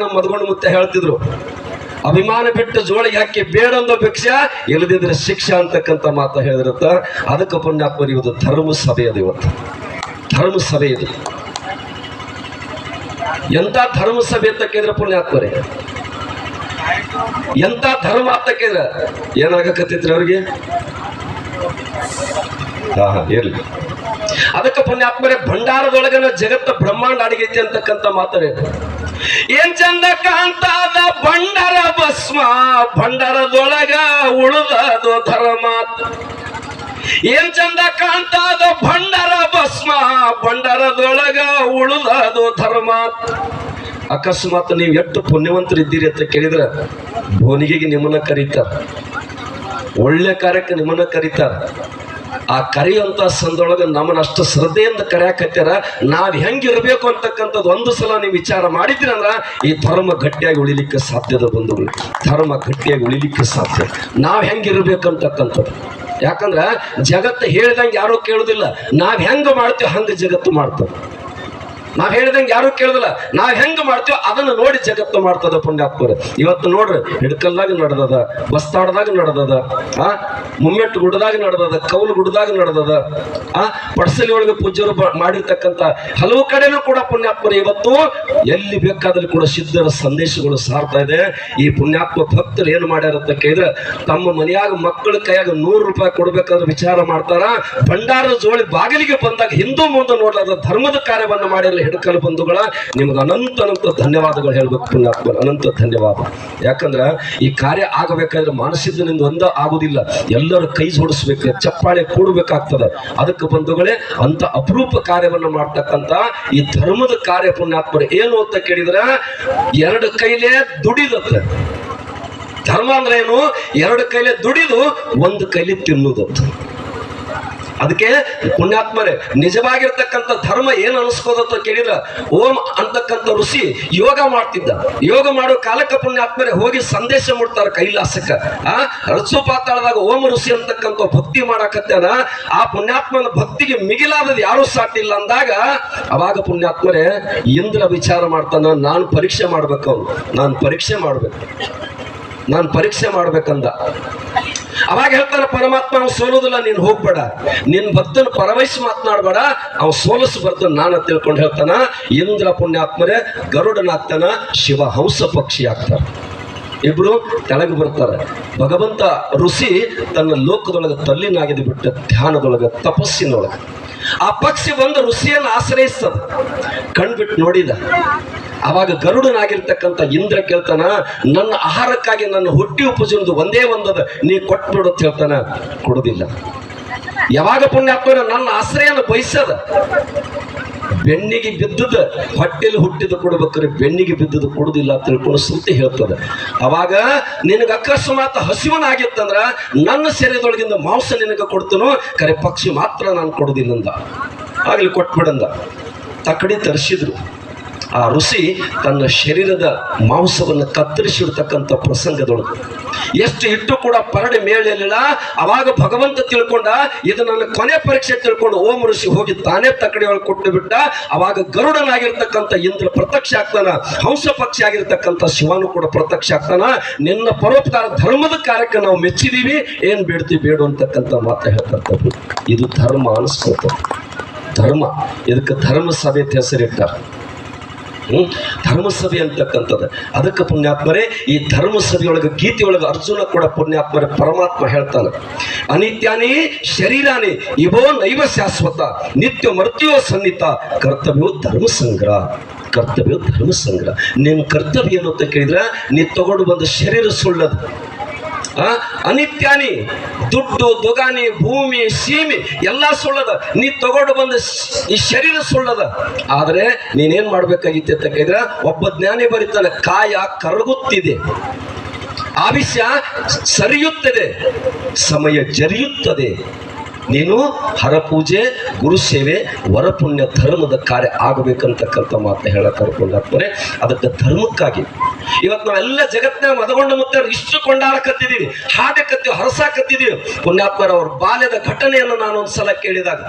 ನಮ್ಮ ಮದ್ಕೊಂಡು ಮುತ್ತೆ ಹೇಳ್ತಿದ್ರು, ಅಭಿಮಾನ ಬಿಟ್ಟು ಜೋಳಿಗೆ ಹಾಕಿ ಬೇಡ ಅನ್ನೋ ಭಿಕ್ಷ? ಇಲ್ಲದಿದ್ರೆ ಶಿಕ್ಷೆ ಅಂತಕ್ಕಂಥ ಮಾತ ಹೇಳಿರುತ್ತ. ಅದಕ್ಕೆ ಪುಣ್ಯಾತ್ಮರಿ ಇವತ್ತು ಧರ್ಮ ಸಭೆ ಅದು ಇವತ್ತು ಧರ್ಮ ಸಭೆ ಇದು. ಎಂತ ಧರ್ಮ ಸಭೆ ಅಂತ ಕೇಳಿದ್ರೆ ಪುಣ್ಯಾತ್ಮರಿ. ಎಂತ ಧರ್ಮ ಅಂತ ಕೇಳಿದ್ರೆ ಏನಾಗಕತ್ತೈತ್ರಿ ಅವ್ರಿಗೆ? ಇರ್ಲಿ. ಅದಕ್ಕೆ ಪುಣ್ಯಾತ್ಮರೇ, ಭಂಡಾರದೊಳಗನ ಜಗತ್ತ ಬ್ರಹ್ಮಾಂಡ ಅಡಗೈತಿ ಅಂತಕ್ಕಂಥ ಮಾತಾಡಿ ಏನ್ ಚಂದ ಕಾಂತಾದ ಭಂಡಾರ ಭಸ್ಮ, ಭಂಡಾರದೊಳಗ ಉಳಿದದು ಧರ್ಮ. ಏನ್ ಚಂದ ಕಾಂತಾದ ಭಂಡಾರ ಭಸ್ಮ, ಭಂಡಾರದೊಳಗ ಉಳಿದದು ಧರ್ಮ. ಅಕಸ್ಮಾತ್ ನೀವು ಎಷ್ಟು ಪುಣ್ಯವಂತರಿದ್ದೀರಿ ಅಂತ ಕೇಳಿದ್ರೆ ಭೋನಿಗೆ ನಿಮ್ಮನ್ನ ಕರೀತಾರ. ಒಳ್ಳೆ ಕಾರ್ಯಕ್ಕೆ ನಿಮ್ಮನ್ನ ಕರೀತಾರ. ಆ ಕರೆಯುವಂತ ಸಂದೊಳಗೆ ನಮ್ಮನ್ನ ಅಷ್ಟು ಶ್ರದ್ಧೆಯಿಂದ ಕರೆಯಾಕತ್ಯಾರ ನಾವ್ ಹೆಂಗಿರ್ಬೇಕು ಅಂತಕ್ಕಂಥದ್ದು ಒಂದು ಸಲ ನೀವು ವಿಚಾರ ಮಾಡಿದ್ರಂದ್ರ ಈ ಧರ್ಮ ಗಟ್ಟಿಯಾಗಿ ಉಳಿಲಿಕ್ಕೆ ಸಾಧ್ಯದ ಬಂಧುಗಳು. ಧರ್ಮ ಗಟ್ಟಿಯಾಗಿ ಉಳಿಲಿಕ್ಕೆ ಸಾಧ್ಯ ನಾವ್ ಹೆಂಗಿರ್ಬೇಕಂತಕ್ಕಂಥದ್ದು ಯಾಕಂದ್ರ ಜಗತ್ತು ಹೇಳ್ದಂಗೆ ಯಾರೂ ಕೇಳುದಿಲ್ಲ. ನಾವ್ ಹೆಂಗ ಮಾಡ್ತೀವಿ ಹಂಗ ಜಗತ್ತು ಮಾಡ್ತದೆ. ನಾವ್ ಹೇಳಿದಂಗೆ ಯಾರು ಕೇಳುದಿಲ್ಲ. ನಾವ್ ಹೆಂಗ್ ಮಾಡ್ತೀವೋ ಅದನ್ನ ನೋಡಿ ಜಗತ್ತು ಮಾಡ್ತದ ಪುಣ್ಯಾತ್ಮರ. ಇವತ್ತು ನೋಡ್ರಿ, ಹಿಡ್ಕಲ್ದಾಗ ನಡೆದದ, ಬಸ್ತಾಡ್ದಾಗ ನಡೆದದ, ಆ? ಮುಮ್ಮೆಟ್ಟು ಗುಡ್ದಾಗ ನಡೆದದ ಕೌಲು ಗುಡ್ದಾಗ ನಡೆದದ, ಆ? ಪಡ್ಸಲಿ ಒಳಗೆ ಪೂಜ್ಯರು ಮಾಡಿರ್ತಕ್ಕಂಥ ಹಲವು ಕಡೆನೂ ಕೂಡ ಪುಣ್ಯಾತ್ಮರು ಇವತ್ತು ಎಲ್ಲಿ ಬೇಕಾದಲ್ಲಿ ಕೂಡ ಸಿದ್ಧರ ಸಂದೇಶಗಳು ಸಾರ್ತಾ ಇದೆ. ಈ ಪುಣ್ಯಾತ್ಮ ಭಕ್ತರು ಏನು ಮಾಡ್ಯಾರ ಅಂತ ಕೇಳಿದ್ರೆ, ತಮ್ಮ ಮನೆಯಾಗ ಮಕ್ಕಳ ಕೈಯಾಗ ನೂರು ರೂಪಾಯಿ ಕೊಡ್ಬೇಕಾದ್ರೆ ವಿಚಾರ ಮಾಡ್ತಾರ. ಭಂಡಾರದ ಜೋಳಿ ಬಾಗಿಲಿಗೆ ಬಂದಾಗ ಹಿಂದೂ ಮುಂದೆ ನೋಡ್ಲಾರ ಧರ್ಮದ ಕಾರ್ಯವನ್ನು ಮಾಡಿರಲಿ. ಹಿಡ್ಕಲು ಬಂಧುಗಳ, ನಿಮ್ಗೆ ಅನಂತ ಅನಂತ ಧನ್ಯವಾದಗಳು ಹೇಳ್ಬೇಕು ಪುಣ್ಯಾತ್ಮ ಅನಂತ ಧನ್ಯವಾದ. ಯಾಕಂದ್ರೆ ಈ ಕಾರ್ಯ ಆಗಬೇಕಾದ್ರೆ ಮಾನಸಿಕದಿಂದ ಒಂದ ಆಗುದಿಲ್ಲ. ಎಲ್ಲರೂ ಕೈ ಜೋಡಿಸ್ಬೇಕು, ಚಪ್ಪಾಳೆ ಕೂಡಬೇಕಾಗ್ತದ. ಅದಕ್ಕೆ ಬಂಧುಗಳೇ, ಅಂತ ಅಪರೂಪ ಕಾರ್ಯವನ್ನು ಮಾಡ್ತಕ್ಕಂತ ಈ ಧರ್ಮದ ಕಾರ್ಯ ಪುಣ್ಯಾತ್ಮರು ಏನು ಅಂತ ಕೇಳಿದ್ರೆ, ಎರಡು ಕೈಲೇ ದುಡಿದತ್ತ ಧರ್ಮ ಅಂದ್ರೆ ಏನು? ಎರಡು ಕೈಲೇ ದುಡಿದು, ಒಂದು ಕೈಲಿ ತಿನ್ನುವುದತ್ತು ಅದಕ್ಕೆ ಪುಣ್ಯಾತ್ಮರೇ, ನಿಜವಾಗಿರ್ತಕ್ಕಂಥ ಧರ್ಮ ಏನು ಅನಿಸ್ಕೋದತ್ತ ಕೇಳಿದ್ರ, ಓಂ ಅಂತಕ್ಕಂಥ ಋಷಿ ಯೋಗ ಮಾಡ್ತಿದ್ದ. ಯೋಗ ಮಾಡೋ ಕಾಲಕ್ಕೆ ಪುಣ್ಯಾತ್ಮರೇ ಹೋಗಿ ಸಂದೇಶ ಮುಡ್ತಾರ ಕೈಲಾಸಕ್ಕ. ಆ ರಸು ಪಾತಾಳದಾಗ ಓಂ ಋಷಿ ಅಂತಕ್ಕಂಥ ಭಕ್ತಿ ಮಾಡಾಕತ್ತೇನ, ಆ ಪುಣ್ಯಾತ್ಮನ ಭಕ್ತಿಗೆ ಮಿಗಿಲಾದದ್ದು ಯಾರು ಸಾಟಿಲ್ಲ ಅಂದಾಗ, ಅವಾಗ ಪುಣ್ಯಾತ್ಮರೇ, ಇಂದ್ರ ವಿಚಾರ ಮಾಡ್ತಾನ, ನಾನು ಪರೀಕ್ಷೆ ಮಾಡ್ಬೇಕು ನಾನು ಪರೀಕ್ಷೆ ಮಾಡ್ಬೇಕು. ನಾನು ಪರೀಕ್ಷೆ ಮಾಡ್ಬೇಕಂದ. ಅವಾಗ ಹೇಳ್ತಾನೆ, ಪರಮಾತ್ಮ, ಅವ್ನು ಸೋಲುದಿಲ್ಲ, ನೀನು ಹೋಗ್ಬೇಡ. ನಿನ್ನ ಭಕ್ತನ ಪರವಹಿಸಿ ಮಾತನಾಡಬೇಡ. ಅವ್ ಸೋಲಿಸ್ ಬರ್ತ ನಾನು ತಿಳ್ಕೊಂಡು ಹೇಳ್ತಾನ. ಇಂದ್ರ ಪುಣ್ಯಾತ್ಮರೇ, ಗರುಡನಾಗ್ತಾನ, ಶಿವ ಹಂಸ ಪಕ್ಷಿ ಆಗ್ತಾನ ಇಬ್ರು ಕೆಳಗೆ ಬರ್ತಾರೆ. ಭಗವಂತ ಋಷಿ ತನ್ನ ಲೋಕದೊಳಗೆ ತಲ್ಲಿನಾಗಿದ್ದು ಬಿಟ್ಟ ಧ್ಯಾನದೊಳಗೆ, ತಪಸ್ಸಿನೊಳಗೆ. ಆ ಪಕ್ಷಿ ಬಂದು ಋಷಿಯನ್ನು ಆಶ್ರಯಿಸ್ತದೆ. ಕಣ್ಬಿಟ್ಟು ನೋಡಿದ. ಅವಾಗ ಗರುಡನಾಗಿರ್ತಕ್ಕಂಥ ಇಂದ್ರ ಕೇಳ್ತಾನ, ನನ್ನ ಆಹಾರಕ್ಕಾಗಿ ನನ್ನ ಹುಟ್ಟಿ ಉಪಜನದು ಒಂದೇ ಒಂದದ ನೀ ಕೊಟ್ಬಿಡು ಅಂತ ಹೇಳ್ತಾನ. ಕೊಡುದಿಲ್ಲ. ಯಾವಾಗ ಪುಣ್ಯಾತ್ಮನ ನನ್ನ ಆಶ್ರಯನ ಬಯಸದ? ಬೆನ್ನಿಗೆ ಬಿದ್ದದ ಹೊಟ್ಟೆಲಿ ಹುಟ್ಟಿದ ಕೊಡ್ಬೇಕಾದ್ರೆ ಬೆನ್ನಿಗೆ ಬಿದ್ದದ ಕೊಡುದಿಲ್ಲ ತಿಳ್ಕೊಂಡು ಹೇಳ್ತದ ಹೇಳ್ತದೆ. ಅವಾಗ ನಿನಗೆ ಅಕಸ್ಮಾತ್ ಹಸಿವನಾಗಿತ್ತಂದ್ರ ನನ್ನ ಸೆರೆದೊಳಗಿಂದ ಮಾಂಸ ನಿನಗೆ ಕೊಡ್ತನೋ? ಕರೆ ಪಕ್ಷಿ ಮಾತ್ರ ನಾನು ಕೊಡುದಿಲ್ಲಂದ ಆಗಲಿ ಆಗ್ಲಿ ಕೊಟ್ಬಿಡಂದ ತಕ್ಕಡಿ ತರಿಸಿದ್ರು. ಆ ಋಷಿ ತನ್ನ ಶರೀರದ ಮಾಂಸವನ್ನು ಕತ್ತರಿಸಿರ್ತಕ್ಕಂಥ ಪ್ರಸಂಗದೊಳಗೆ, ಎಷ್ಟು ಇಟ್ಟು ಕೂಡ ಪರಡೆ ಮೇಲಿಲ್ಲ ಅವಾಗ ಭಗವಂತ ತಿಳ್ಕೊಂಡ, ಇದು ನನ್ನ ಕೊನೆ ಪರೀಕ್ಷೆ ತಿಳ್ಕೊಂಡು ಓಂ ಋಷಿ ಹೋಗಿ ತಾನೇ ತಕ್ಕಡಿ ಒಳಗೆ ಕೊಟ್ಟು ಬಿಟ್ಟ. ಅವಾಗ ಗರುಡನಾಗಿರ್ತಕ್ಕಂಥ ಇಂದ್ರ ಪ್ರತ್ಯಕ್ಷ ಆಗ್ತಾನ, ಹಂಸ ಪಕ್ಷಿ ಆಗಿರ್ತಕ್ಕಂಥ ಶಿವನು ಕೂಡ ಪ್ರತ್ಯಕ್ಷ ಆಗ್ತಾನ. ನಿನ್ನ ಪರೋಪಕಾರ ಧರ್ಮದ ಕಾರ್ಯಕ್ಕೆ ನಾವು ಮೆಚ್ಚಿದೀವಿ, ಏನ್ ಬೇಡ್ತೀವಿ ಬೇಡು ಅಂತಕ್ಕಂಥ ಮಾತು ಹೇಳ್ತಕ್ಕಂಥದ್ದು ಇದು ಧರ್ಮ ಅನಿಸ್ಕೊಳ್ತದೆ. ಧರ್ಮ, ಇದಕ್ಕೆ ಧರ್ಮ ಸಭೆ ಹೆಸರಿಟ್ಟಾರ. ಧರ್ಮಸಭೆ ಅಂತಕ್ಕಂಥದ್ದು. ಅದಕ್ಕೆ ಪುಣ್ಯಾತ್ಮರೇ, ಈ ಧರ್ಮಸಭೆಯೊಳಗೆ, ಗೀತೆಯೊಳಗೆ ಅರ್ಜುನ ಕೂಡ ಪುಣ್ಯಾತ್ಮರೇ, ಪರಮಾತ್ಮ ಹೇಳ್ತಾನೆ. ಅನಿತ್ಯಾನಿ, ಶರೀರಾನಿ ಇವೋ ನೈವ ಶಾಶ್ವತ, ನಿತ್ಯ ಮೃತ್ಯೋ ಸನ್ನಿತ, ಕರ್ತವ್ಯೋ ಧರ್ಮ ಸಂಗ್ರಹ ಕರ್ತವ್ಯ ಧರ್ಮ ಸಂಗ್ರಹ ನಿಮ್ಮ ಕರ್ತವ್ಯ ಏನು ಅಂತ ಕೇಳಿದ್ರೆ, ನೀ ತಗೊಂಡು ಬಂದ ಶರೀರ ಸುಳ್ಳದು. ಅನಿತ್ಯಾನಿ, ದುಡ್ಡು ದುಗಾನಿ ಭೂಮಿ, ಸೀಮೆ, ಎಲ್ಲ ಸುಳ್ಳದ. ನೀ ತಗೊಂಡು ಬಂದ ಈ ಶರೀರ ಸುಳ್ಳದ. ಆದರೆ ನೀನೇನ್ ಮಾಡ್ಬೇಕಾಗಿತ್ತು ಅಂತ ಕೇಳಿದ್ರೆ, ಒಬ್ಬ ಜ್ಞಾನಿ ಬರೀತಾನೆ, ಕಾಯ ಕರಗುತ್ತಿದೆ. ಆವಿಷ್ಯ ಸರಿಯುತ್ತದೆ, ಸಮಯ ಜರಿಯುತ್ತದೆ. ನೀನು ಹರಪೂಜೆ ಗುರು ಸೇವೆ ವರಪುಣ್ಯ ಧರ್ಮದ ಕಾರ್ಯ ಆಗಬೇಕಂತಕ್ಕಂಥ ಮಾತು ಹೇಳಕ್ಕೆ ಕರ್ಕೊಂಡಾಗ್ತಾರೆ. ಅದಕ್ಕೆ ಧರ್ಮಕ್ಕಾಗಿ. ಇವತ್ತು ನಾವೆಲ್ಲ ಜಗತ್ತಿನ ಮದಗೊಂಡ ಮುತ್ತ ಇಷ್ಟು ಕೊಂಡಾಡಕತ್ತಿದ್ದೀವಿ ಹಾಡಕತ್ತೀವಿ ಹರಸಾಕತ್ತಿದ್ದೀವಿ ಪುಣ್ಯಾತ್ಮರ ಅವ್ರ ಬಾಲ್ಯದ ಘಟನೆಯನ್ನು ನಾನು ಒಂದ್ಸಲ ಕೇಳಿದಾಗ,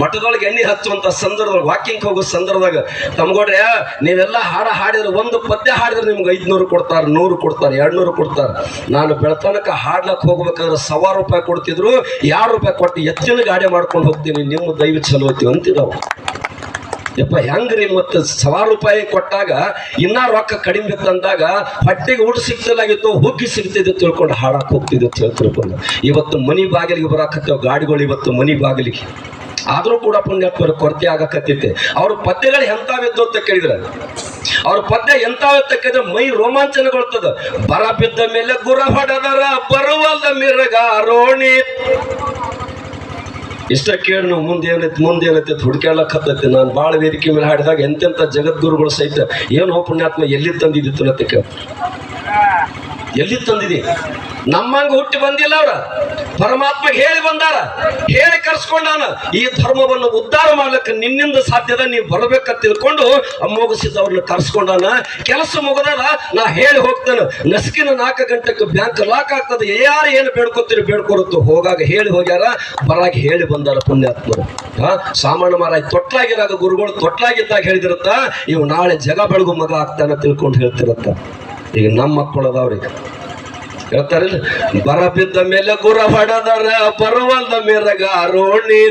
ಮಠದೊಳಗೆ ಎಣ್ಣೆ ಹಚ್ಚುವಂತ ಸಂದರ್ಭದೊಳಗೆ ವಾಕಿಂಗ್ ಹೋಗೋ ಸಂದರ್ಭದಾಗ, ತಮ್ಗೋಡ್ರೆ, ನೀವೆಲ್ಲ ಹಾಡ ಹಾಡಿದ್ರೆ ಒಂದು ಪದ್ಯ ಹಾಡಿದ್ರೆ ನಿಮ್ಗೆ ಐದ್ನೂರು ಕೊಡ್ತಾರೆ, ನೂರು ಕೊಡ್ತಾರೆ ಎರಡ್ ನೂರು ಕೊಡ್ತಾರೆ. ನಾನು ಬೆಳತನಕ ಹಾಡ್ಲಕ್ ಹೋಗ್ಬೇಕಾದ್ರೆ ಸವಾರ್ ರೂಪಾಯಿ ಕೊಡ್ತಿದ್ರು ಎರಡು ರೂಪಾಯಿ ಕೊಟ್ಟು ಎತ್ತಿನ ಗಾಡಿ ಮಾಡ್ಕೊಂಡು ಹೋಗ್ತೀನಿ, ನಿಮ್ಮ ದೈವ ಚಲೋ ಅಂತಿದ್ದವು ಯಪ್ಪ, ಹೆಂಗ್ರಿ ಮತ್ತೆ ಸಾವಿರ ರೂಪಾಯಿ ಕೊಟ್ಟಾಗ ಇನ್ನ ರೊಕ್ಕ ಕಡಿಮೆ ಇತ್ತಂದಾಗ ಹೊಟ್ಟೆಗೆ ಊಟ ಸಿಗ್ತಿಲ್ಲಾಗಿತ್ತು ಹುಗ್ಗಿ ಸಿಗ್ತಿದ್ದು ತಿಳ್ಕೊಂಡು ಹಾಡಕ್ ಹೋಗ್ತಿದ್ದು ತಿಳ್ಕೊಂಡು. ಇವತ್ತು ಮನಿ ಬಾಗಿಲಿಗೆ ಬರಾಕತ್ತೇವ ಗಾಡಿಗಳು ಇವತ್ತು ಮನಿ ಬಾಗಿಲಿಗೆ. ಆದರೂ ಕೂಡ ಪುಣ್ಯಾತ್ಮರ ಕೊರತೆ ಆಗಕತ್ತೈತೆ. ಅವ್ರ ಪದ್ಯಗಳು ಎಂತಾವಿದ್ದು ಅಂತ ಕೇಳಿದ್ರೆ, ಅವ್ರ ಪದ್ಯ ಎಂತಾವಿತ್ತ ಕೇಳಿದ್ರೆ ಮೈ ರೋಮಾಂಚನಗೊಳ್ತದ. ಬರ ಬಿದ್ದ ಮೇಲೆ ಗುರ ಹೊಡೆದರ ಬರುವಲ್ಲ ಮಿರಗ ರೋಣಿ ಇಷ್ಟ ಕೇಳಿ ನಾವು ಮುಂದೆ ಏನೈತಿ ಮುಂದೆ ಏನೈತಿ ನಾನು ಭಾಳ ವೇದಿಕೆ ಮೇಲೆ ಹಾಡಿದಾಗ ಎಂತೆಂಥ ಜಗದ್ಗುರುಗಳು ಸಹಿತ ಏನೋ ಪುಣ್ಯಾತ್ಮ ಎಲ್ಲಿ ತಂದಿದ್ದಿತ್ತು ಅಂತ ಕೇಳ ಎಲ್ಲಿ ತಂದಿದೆ? ನಮ್ಮಂಗ ಹುಟ್ಟಿ ಬಂದಿಲ್ಲ ಅವ್ರ. ಪರಮಾತ್ಮ ಹೇಳಿ ಬಂದಾರ. ಹೇಳಿ ಕರ್ಸ್ಕೊಂಡಾನ ಈ ಧರ್ಮವನ್ನು ಉದ್ಧಾರ ಮಾಡ್ಲಿಕ್ಕೆ ನಿನ್ನಿಂದ ಸಾಧ್ಯದ ನೀವು ಬರಬೇಕಂತ ತಿಳ್ಕೊಂಡು ಅಮ್ಮೋಗಿಸಿದವ್ರನ್ನ ಕರ್ಸ್ಕೊಂಡಾನ ಕೆಲಸ ಮುಗದಾರ ನಾ ಹೇಳಿ ಹೋಗ್ತಾನೆ. ನಸುಕಿನ ನಾಲ್ಕು ಗಂಟೆಗೆ ಬ್ಯಾಂಕ್ ಲಾಕ್ ಆಗ್ತದೆ. ಯಾರು ಏನು ಬೇಡ್ಕೊತೀರಿ ಬೇಡ್ಕೊರುತ್ತು ಹೋಗಾಗ ಹೇಳಿ ಹೋಗ್ಯಾರ. ಬರಾಗ ಹೇಳಿ ಬಂದಾರ ಪುಣ್ಯಾತ್ಮರು. ಹಾ ಸಾಮಾನ್ಯ ಮಹಾರಾಜ್ ತೊಟ್ಲಾಗಿರಾಗ ಗುರುಗಳು ತೊಟ್ಲಾಗಿದ್ದಾಗ ಹೇಳಿದಿರತ್ತ, ಇವು ನಾಳೆ ಜಗ ಬೆಳಗು ಮಗ ಆಗ್ತಾನ ತಿಳ್ಕೊಂಡು ಹೇಳ್ತಿರತ್ತ. ಈಗ ನಮ್ಮ ಮಕ್ಕಳು ಅದಾವ್ರಿ. ಹೇಳ್ತಾರಿಲ್ಲ ಬರ ಬಿದ್ದ ಮೇಲೆ ಗುರ ಹೊಡೆದರ ಬರುವಲ್ದ ಮೇರಗ ರೋಣಿ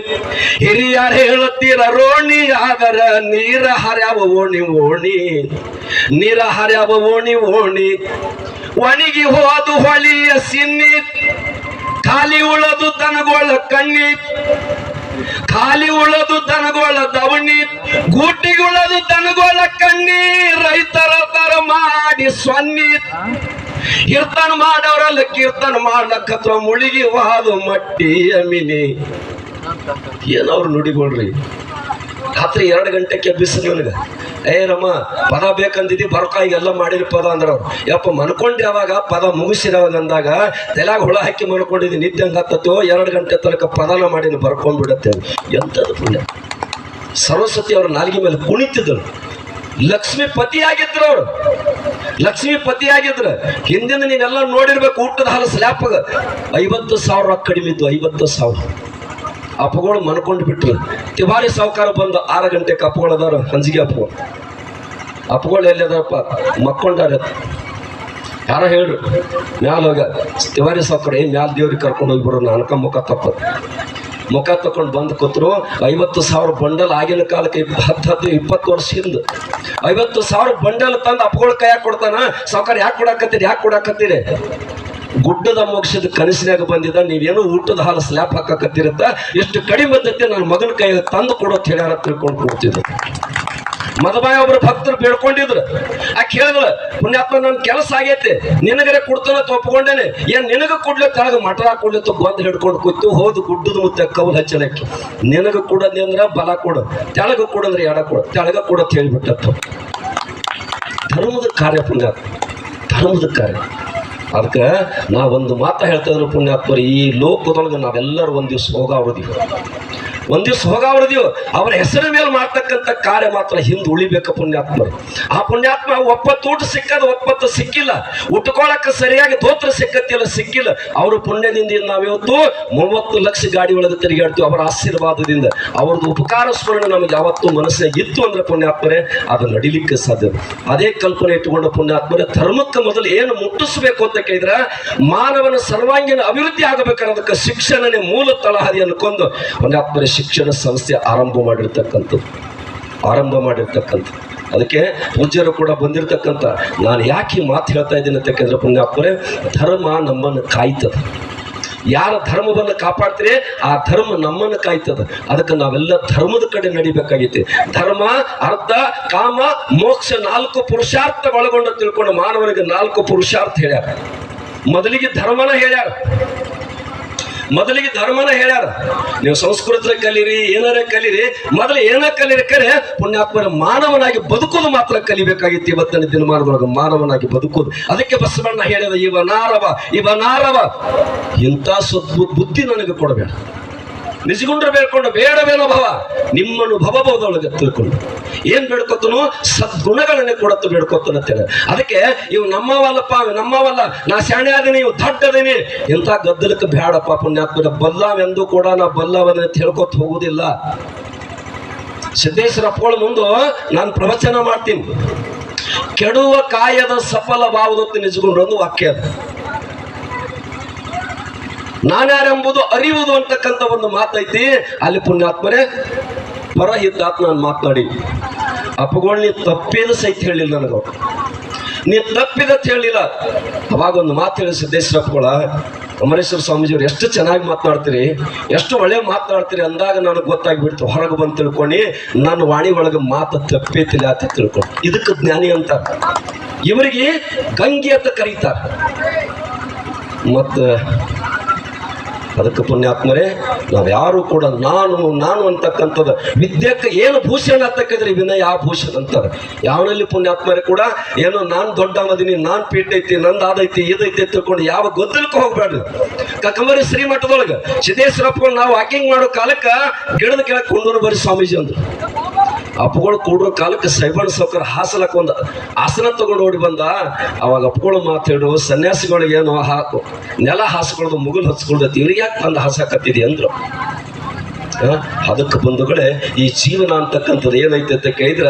ಹಿರಿಯರು ಹೇಳುತ್ತೀರ ರೋಣಿ ಆದರ ನೀರ ಹರ್ಯಾವ ಓಣಿ ಓಣಿ. ನೀರ ಹರ್ಯಾವ ಓಣಿ ಓಣಿ. ಒಣಗಿ ಹೋದು ಹೊಳಿಯ ಸಿನ್ನಿ. ಖಾಲಿ ಉಳದು ದನಗೊಳ ಕಣ್ಣಿ. ಖಾಲಿ ಉಳದು ದನಗೊಳ ದವಣಿ, ಗೂಟಿಗುಳದು ದನಗೊಳ ಕಣ್ಣಿ ರೈತರ ತರ ಮಾಡಿ ಸೊನ್ನಿ ಕೀರ್ತನ ಮಾಡವ್ರಲ್ಲ ಕೀರ್ತನ ಮಾಡ್ಲಕ್ಕತ್ವ ಮುಳುಗಿ ವಾದು ಮಟ್ಟಿ ಅಮಿನಿ ಏನವ್ರು ನುಡಿಗೊಳ್ರಿ? ರಾತ್ರಿ ಎರಡು ಗಂಟೆಗೆ ಬಿಸಿಲು ಇವನಿಗೆ ಏ ರಮ್ಮ ಪದ ಬೇಕಂದಿದ್ದಿ ಈಗ ಎಲ್ಲ ಮಾಡಿರಿ ಪದ ಅಂದ್ರ ಅವ್ರು. ಯಪ್ಪ ಮನ್ಕೊಂಡೆ ಯಾವಾಗ ಪದ ಮುಗಿಸಿರವಾಗ ಅಂದಾಗ ತಲೆಯಾಗ ಹುಳ ಹಾಕಿ ಮನ್ಕೊಂಡಿದ್ದಿ ನಿದ್ದೆ ಹತ್ತತ್ತೋ, ಎರಡು ಗಂಟೆ ತನಕ ಪದನ ಮಾಡಿ ಬರ್ಕೊಂಡ್ಬಿಡತ್ತೆ. ಎಂಥದ್ದು ಪುಣ್ಯ. ಸರಸ್ವತಿ ಅವ್ರ ನಾಲ್ಗೆ ಮೇಲೆ ಕುಣಿತಿದ್ರು. ಲಕ್ಷ್ಮೀ ಪತಿಯಾಗಿದ್ರು ಅವರು. ಲಕ್ಷ್ಮೀ ಪತಿಯಾಗಿದ್ರು ಹಿಂದಿನ ನೀನೆಲ್ಲ ನೋಡಿರ್ಬೇಕು ಊಟದ ಹಾಲು ಸ್ಲ್ಯಾಪ್ಗ. ಐವತ್ತು ಸಾವಿರ ಕಡಿಮೆ ಇದ್ದು ಐವತ್ತು ಸಾವಿರ. ಅಪ್ಪಗಳು ಮನ್ಕೊಂಡು ಬಿಟ್ರು. ತಿವಾರಿ ಸಾವುಕಾರ ಬಂದು ಆರು ಗಂಟೆಗೆ ಅಪ್ಪಗಳು ಅದಾರ, ಹಂಜಿಗೆ ಅಪ್ಪಗಳು. ಅಪ್ಪಗಳು ಎಲ್ಲಿದಾರಪ್ಪ ಮಕ್ಕೊಂಡಾರ. ಯಾರ ಹೇಳ್ರು, ಮ್ಯಾಲ ಹೋಗ. ತಿವಾರಿ ಸಾವುಕಾರ ಏನ್ ಮ್ಯಾಲ ದೇವ್ರಿಗೆ ಕರ್ಕೊಂಡು ಹೋಗಿ ಬರೋ ಅನ್ಕ ಮುಖ ತಪ್ಪದ ಮುಖ ತಕೊಂಡು ಬಂದು ಕೂತ್ರು, ಐವತ್ತು ಸಾವಿರ ಬಂಡಲ್ ಆಗಿನ ಕಾಲಕ್ಕೆ ಹತ್ತು ಹತ್ತು, ಇಪ್ಪತ್ತು ವರ್ಷ ಹಿಂದೆ. ಐವತ್ತು ಸಾವಿರ ಬಂಡಲ್ ತಂದು ಅಪ್ಪಗಳ ಕೈಯಾಗ ಕೊಡ್ತಾನ? ಸಾವುಕಾರ, ಯಾಕೆ ಕೊಡಾಕತ್ತೀರಿ ಯಾಕೆ ಕೊಡಾಕತ್ತೀರಿ? ಗುಡ್ಡದ ಮೋಕ್ಷದ ಕನಸಿನಾಗ ಬಂದಿದ್ದ, ನೀವೇನೋ ಊಟದ ಹಾಲು ಸ್ಲ್ಯಾಪ್ ಹಾಕಕತ್ತಿರತ್ತ, ಎಷ್ಟು ಕಡಿಮೆ ಬಂದತ್ತೆ ನನ್ನ ಮಗನ ಕೈ ತಂದು ಕೊಡೋತ್ ಹೇಳ್ಯಾರ ತಿಳ್ಕೊಂಡು ಕೊಡ್ತಿದ್ರು ಮದಬಾಯ ಒಬ್ರು ಭಕ್ತರು ಬೇಡ್ಕೊಂಡಿದ್ರು. ಆ ಕೇಳಿದ್ರ ಪುಣ್ಯಾತ್ಮ ನನ್ನ ಕೆಲಸ ಆಗೈತೆ, ನಿನಗರೆ ಕೊಡ್ತಾನ ಒಪ್ಕೊಂಡೇನೆ. ಏನ್ ನಿನಗ ಕೊಡ್ಲಿ ತಳಗ ಮಠ ಕೊಡ್ಲಿ ಬಂದು ಹಿಡ್ಕೊಂಡು ಕೂತು ಹೋದು ಗುಡ್ಡದ ಮುತ್ತ ಕೌಲ್ ಹಚ್ಚಲಕ್ಕೆ ನಿನಗ ಕೊಡಲಿ ಅಂದ್ರ ಬಲ ಕೊಡು, ತೆಳಗ ಕೊಡಂದ್ರೆ ಎಡ ಕೊಡು, ತೆಳಗ ಕೊಡತ್ ಹೇಳ್ಬಿಟ್ಟತ್ತು. ಧರ್ಮದ ಕಾರ್ಯ ಪುಣ್ಯಾತ್ಮ, ಧರ್ಮದ ಕಾರ್ಯ. ಅದಕ್ಕೆ ನಾ ಒಂದು ಮಾತು ಹೇಳ್ತಾ ಇದ್ರು ಪುಣ್ಯಾತ್ಮರು ಈ ಲೋಕದೊಳಗೆ ನಾವೆಲ್ಲರೂ ಒಂದು ದಿವ್ಸ ಒಂದ್ ದಿವ್ಸ ಹೋಗಾವ್ರದೀವಿ. ಅವರ ಹೆಸರ ಮೇಲೆ ಮಾಡ್ತಕ್ಕಂಥ ಕಾರ್ಯ ಮಾತ್ರ ಹಿಂದೆ ಉಳಿಬೇಕು ಪುಣ್ಯಾತ್ಮರು ಆ ಪುಣ್ಯಾತ್ಮ ಒಪ್ಪತ್ತು ಊಟ ಸಿಕ್ಕದ, ಒಪ್ಪತ್ತು ಸಿಕ್ಕಿಲ್ಲ. ಉಟ್ಕೊಳಕ್ಕೆ ಸರಿಯಾಗಿ ದೋತ್ರ ಸಿಕ್ಕತ್ತಿಲ್ಲ ಸಿಕ್ಕಿಲ್ಲ. ಅವರು ಪುಣ್ಯದಿಂದ ನಾವಿವತ್ತು ಮೂವತ್ತು ಲಕ್ಷ ಗಾಡಿ ಒಳಗೆ ತಿರುಗಾಡ್ತೀವಿ ಅವರ ಆಶೀರ್ವಾದದಿಂದ. ಅವ್ರದ್ದು ಉಪಕಾರ ಸ್ಮರಣೆ ನಮ್ಗೆ ಯಾವತ್ತೂ ಮನಸ್ಸಿನಾಗ ಇತ್ತು ಅಂದ್ರೆ ಪುಣ್ಯಾತ್ಮರೇ, ಅದು ನಡಿಲಿಕ್ಕೆ ಸಾಧ್ಯ. ಅದೇ ಕಲ್ಪನೆ ಇಟ್ಟುಕೊಂಡ ಪುಣ್ಯಾತ್ಮರೇ, ಧರ್ಮಕ್ಕೆ ಮೊದಲು ಏನು ಮುಟ್ಟಿಸ್ಬೇಕು ಅಂತ ಕೇಳಿದ್ರೆ, ಮಾನವನ ಸರ್ವಾಂಗೀಣ ಅಭಿವೃದ್ಧಿ ಆಗಬೇಕಾದಕ್ಕೆ ಶಿಕ್ಷಣನೇ ಮೂಲ ತಳಹದಿ ಅನ್ಕೊಂಡು ಪುಣ್ಯಾತ್ಮರೇ ಶಿಕ್ಷಣ ಸಂಸ್ಥೆ ಆರಂಭ ಮಾಡಿರ್ತಕ್ಕಂಥದ್ದು. ಆರಂಭ ಮಾಡಿರ್ತಕ್ಕಂಥ ಅದಕ್ಕೆ ಪೂಜ್ಯರು ಕೂಡ ಬಂದಿರತಕ್ಕಂಥ, ನಾನು ಯಾಕೆ ಈ ಮಾತು ಹೇಳ್ತಾ ಇದ್ದೀನಿ ಅಂತ ಪುಣ್ಯಾತ್ಮರೇ, ಧರ್ಮ ನಮ್ಮನ್ನು ಕಾಯ್ತದ. ಯಾರ ಧರ್ಮವನ್ನು ಕಾಪಾಡ್ತೀರಿ, ಆ ಧರ್ಮ ನಮ್ಮನ್ನು ಕಾಯ್ತದ. ಅದಕ್ಕೆ ನಾವೆಲ್ಲ ಧರ್ಮದ ಕಡೆ ನಡಿಬೇಕಾಗೈತಿ ಧರ್ಮ, ಅರ್ಥ, ಕಾಮ, ಮೋಕ್ಷ ನಾಲ್ಕು ಪುರುಷಾರ್ಥ ಒಳಗೊಂಡು ತಿಳ್ಕೊಂಡು ಮಾನವನಿಗೆ ನಾಲ್ಕು ಪುರುಷಾರ್ಥ ಹೇಳ್ಯಾರ. ಮೊದಲಿಗೆ ಧರ್ಮನ ಹೇಳ್ಯಾರ. ಮೊದಲಿಗೆ ಧರ್ಮನ ಹೇಳ್ಯಾರ. ನೀವು ಸಂಸ್ಕೃತ ಕಲೀರಿ, ಏನಾರ ಕಲೀರಿ, ಮೊದಲು ಏನ ಕಲೀರಿ ಕರೆ ಪುಣ್ಯಾತ್ಮರ ಮಾನವನಾಗಿ ಬದುಕೋದು ಮಾತ್ರ ಕಲಿಬೇಕಾಗಿತ್ತು ಇವತ್ತಿನ ದಿನಮಾನದೊಳಗೆ ಮಾನವನಾಗಿ ಬದುಕೋದು ಅದಕ್ಕೆ ಬಸವಣ್ಣ ಹೇಳಿದ ಇವನಾರವ ಇವನಾರವ ಇಂಥ ಸದ್ಬು, ಬುದ್ಧಿ ನನಗೆ ಕೊಡಬೇಡ. ನಿಜಗುಂಡ್ರ ಬೇಡ್ಕೊಂಡು ಬೇಡವೇನೋ ಭವ. ನಿಮ್ಮನ್ನು ಭವಬಹುದೊಳಗೆ ತಿಳ್ಕೊಂಡು. ಏನ್ ಬೇಡ್ಕೊತನು? ಸದ್ಗುಣಗಳನ್ನೇ ಕೊಡತ್ತು ಬೇಡ್ಕೊತನತ್ತೆ ಅದಕ್ಕೆ ಇವು ನಮ್ಮವಲ್ಲಪ್ಪ ನಮ್ಮವಲ್ಲ, ನಾ ಶಾಣೆ ಆದಿನಿ ಇವು ದಡ್ಡ ಅದೀನಿ ಇಂಥ ಗದ್ದಲಕ್ಕೆ ಬೇಡಪ್ಪ ಪುಣ್ಯಾತ್ಮದ ಬಲ್ಲವೆಂದು ಕೂಡ ನಾ ಬಲ್ಲವನ್ನ ಹೇಳ್ಕೊತ ಹೋಗುದಿಲ್ಲ. ಸಿದ್ದೇಶ್ವರ ಅಪ್ಪಳ ಮುಂದೆ ನಾನು ಪ್ರವಚನ ಮಾಡ್ತೀನಿ. ಕೆಡುವ ಕಾಯದ ಸಫಲ ನಿಜಗೊಂಡು ಒಂದು ವಾಕ್ಯ ಅದು. ನಾನ್ಯಾರೆಂಬುದು ಅರಿಯುವುದು ಅಂತಕ್ಕಂಥ ಒಂದು ಮಾತೈತಿ. ಅಲ್ಲಿ ಪುಣ್ಯಾತ್ಮರೇ ಪರಹಿತಾತ್ ನಾನು ಮಾತನಾಡಿ. ಅಪ್ಪಗಳು ನೀ ತಪ್ಪೇನು ಸಹಿತ ಹೇಳಿಲ್ಲ ನನಗೆ ನೀ ತಪ್ಪಿದ ಹೇಳಿಲ್ಲ. ಅವಾಗ ಒಂದು ಮಾತು ಹೇಳಿ ಸಿದ್ದೇಶ್ವರಪ್ಪಗಳ, ಅಮರೇಶ್ವರ ಸ್ವಾಮೀಜಿಯವ್ರು ಎಷ್ಟು ಚೆನ್ನಾಗಿ ಮಾತನಾಡ್ತೀರಿ, ಎಷ್ಟು ಒಳ್ಳೆ ಮಾತನಾಡ್ತೀರಿ ಅಂದಾಗ ನನಗೆ ಗೊತ್ತಾಗ್ಬಿಡ್ತು. ಹೊರಗೆ ಬಂದು ತಿಳ್ಕೊಂಡು, ನನ್ನ ವಾಣಿ ಒಳಗೆ ಮಾತು ತಪ್ಪೇತಿಲ್ಲ ಅಂತ ತಿಳ್ಕೊಂಡು ಇದಕ್ಕೆ ಜ್ಞಾನಿ ಅಂತ ಇವರಿಗೆ ಗಂಗೆ ಅಂತ ಕರೀತಾರೆ. ಮತ್ತು ಅದಕ್ಕೆ ಪುಣ್ಯಾತ್ಮರೇ, ನಾವ್ಯಾರು ಕೂಡ ನಾನು ನಾನು ಅಂತಕ್ಕಂಥದ್ದು ವಿದ್ಯಕ್ಕೆ ಏನು ಭೂಷಣ ಅಂತಕ್ಕಿದ್ರೆ ವಿನಯ ಆ ಭೂಷಣ ಅಂತಾರೆ. ಯಾವನಲ್ಲಿ ಪುಣ್ಯಾತ್ಮರೇ ಕೂಡ, ಏನೋ ನಾನು ಮದಿನಿ ನಾನು ಪೀಠ ಐತಿ ನಂದು ಅದೈತಿ ಇದೈತಿ ತಿಳ್ಕೊಂಡು ಯಾವ ಗೊದ್ದಲಕ್ಕೆ ಹೋಗ್ಬೇಡ್ರಿ ಕಕಮರಿ ಶ್ರೀಮಠದೊಳಗೆ ಸಿದ್ದೇಶ್ವರಪ್ಪ ನಾವು ವಾಕಿಂಗ್ ಮಾಡೋ ಕಾಲಕ್ಕೆ ಗಿಡದ ಕೆಳಗೆ ಕೊಂಡೂರು ಬರೀ ಸ್ವಾಮೀಜಿ ಅಂದ್ರು. ಅಪ್ಪಗಳು ಕೂಡ್ರ ಕಾಲಕ್ಕೆ ಸೈಬಣ್ಣ ಸೌಕರ್ ಹಾಸಲಕ್ಕೆ ಒಂದು ಆಸನ ತಗೊಂಡು ಓಡಿ ಬಂದ. ಅವಾಗ ಅಪ್ಪಗಳು ಮಾತಾಡು ಸನ್ಯಾಸಿಗಳಿಗೆ ಏನೋ ಹಾಕು. ನೆಲ ಹಾಸ್ಕೊಳ್ಳೋದು ಮುಗುಲ್ ಹಚ್ಕೊಳ್ತೈತಿ ಇವ್ರಿಗೆ ಯಾಕೆ ಬಂದು ಹಾಸಕತ್ತಿದೆ? ಅಂದ್ರು. ಅದಕ್ಕೆ ಬಂಧುಗಳೇ ಈ ಜೀವನ ಅಂತಕ್ಕಂಥದ್ದು ಏನೈತೆ ಅಂತ ಕೇಳಿದ್ರ,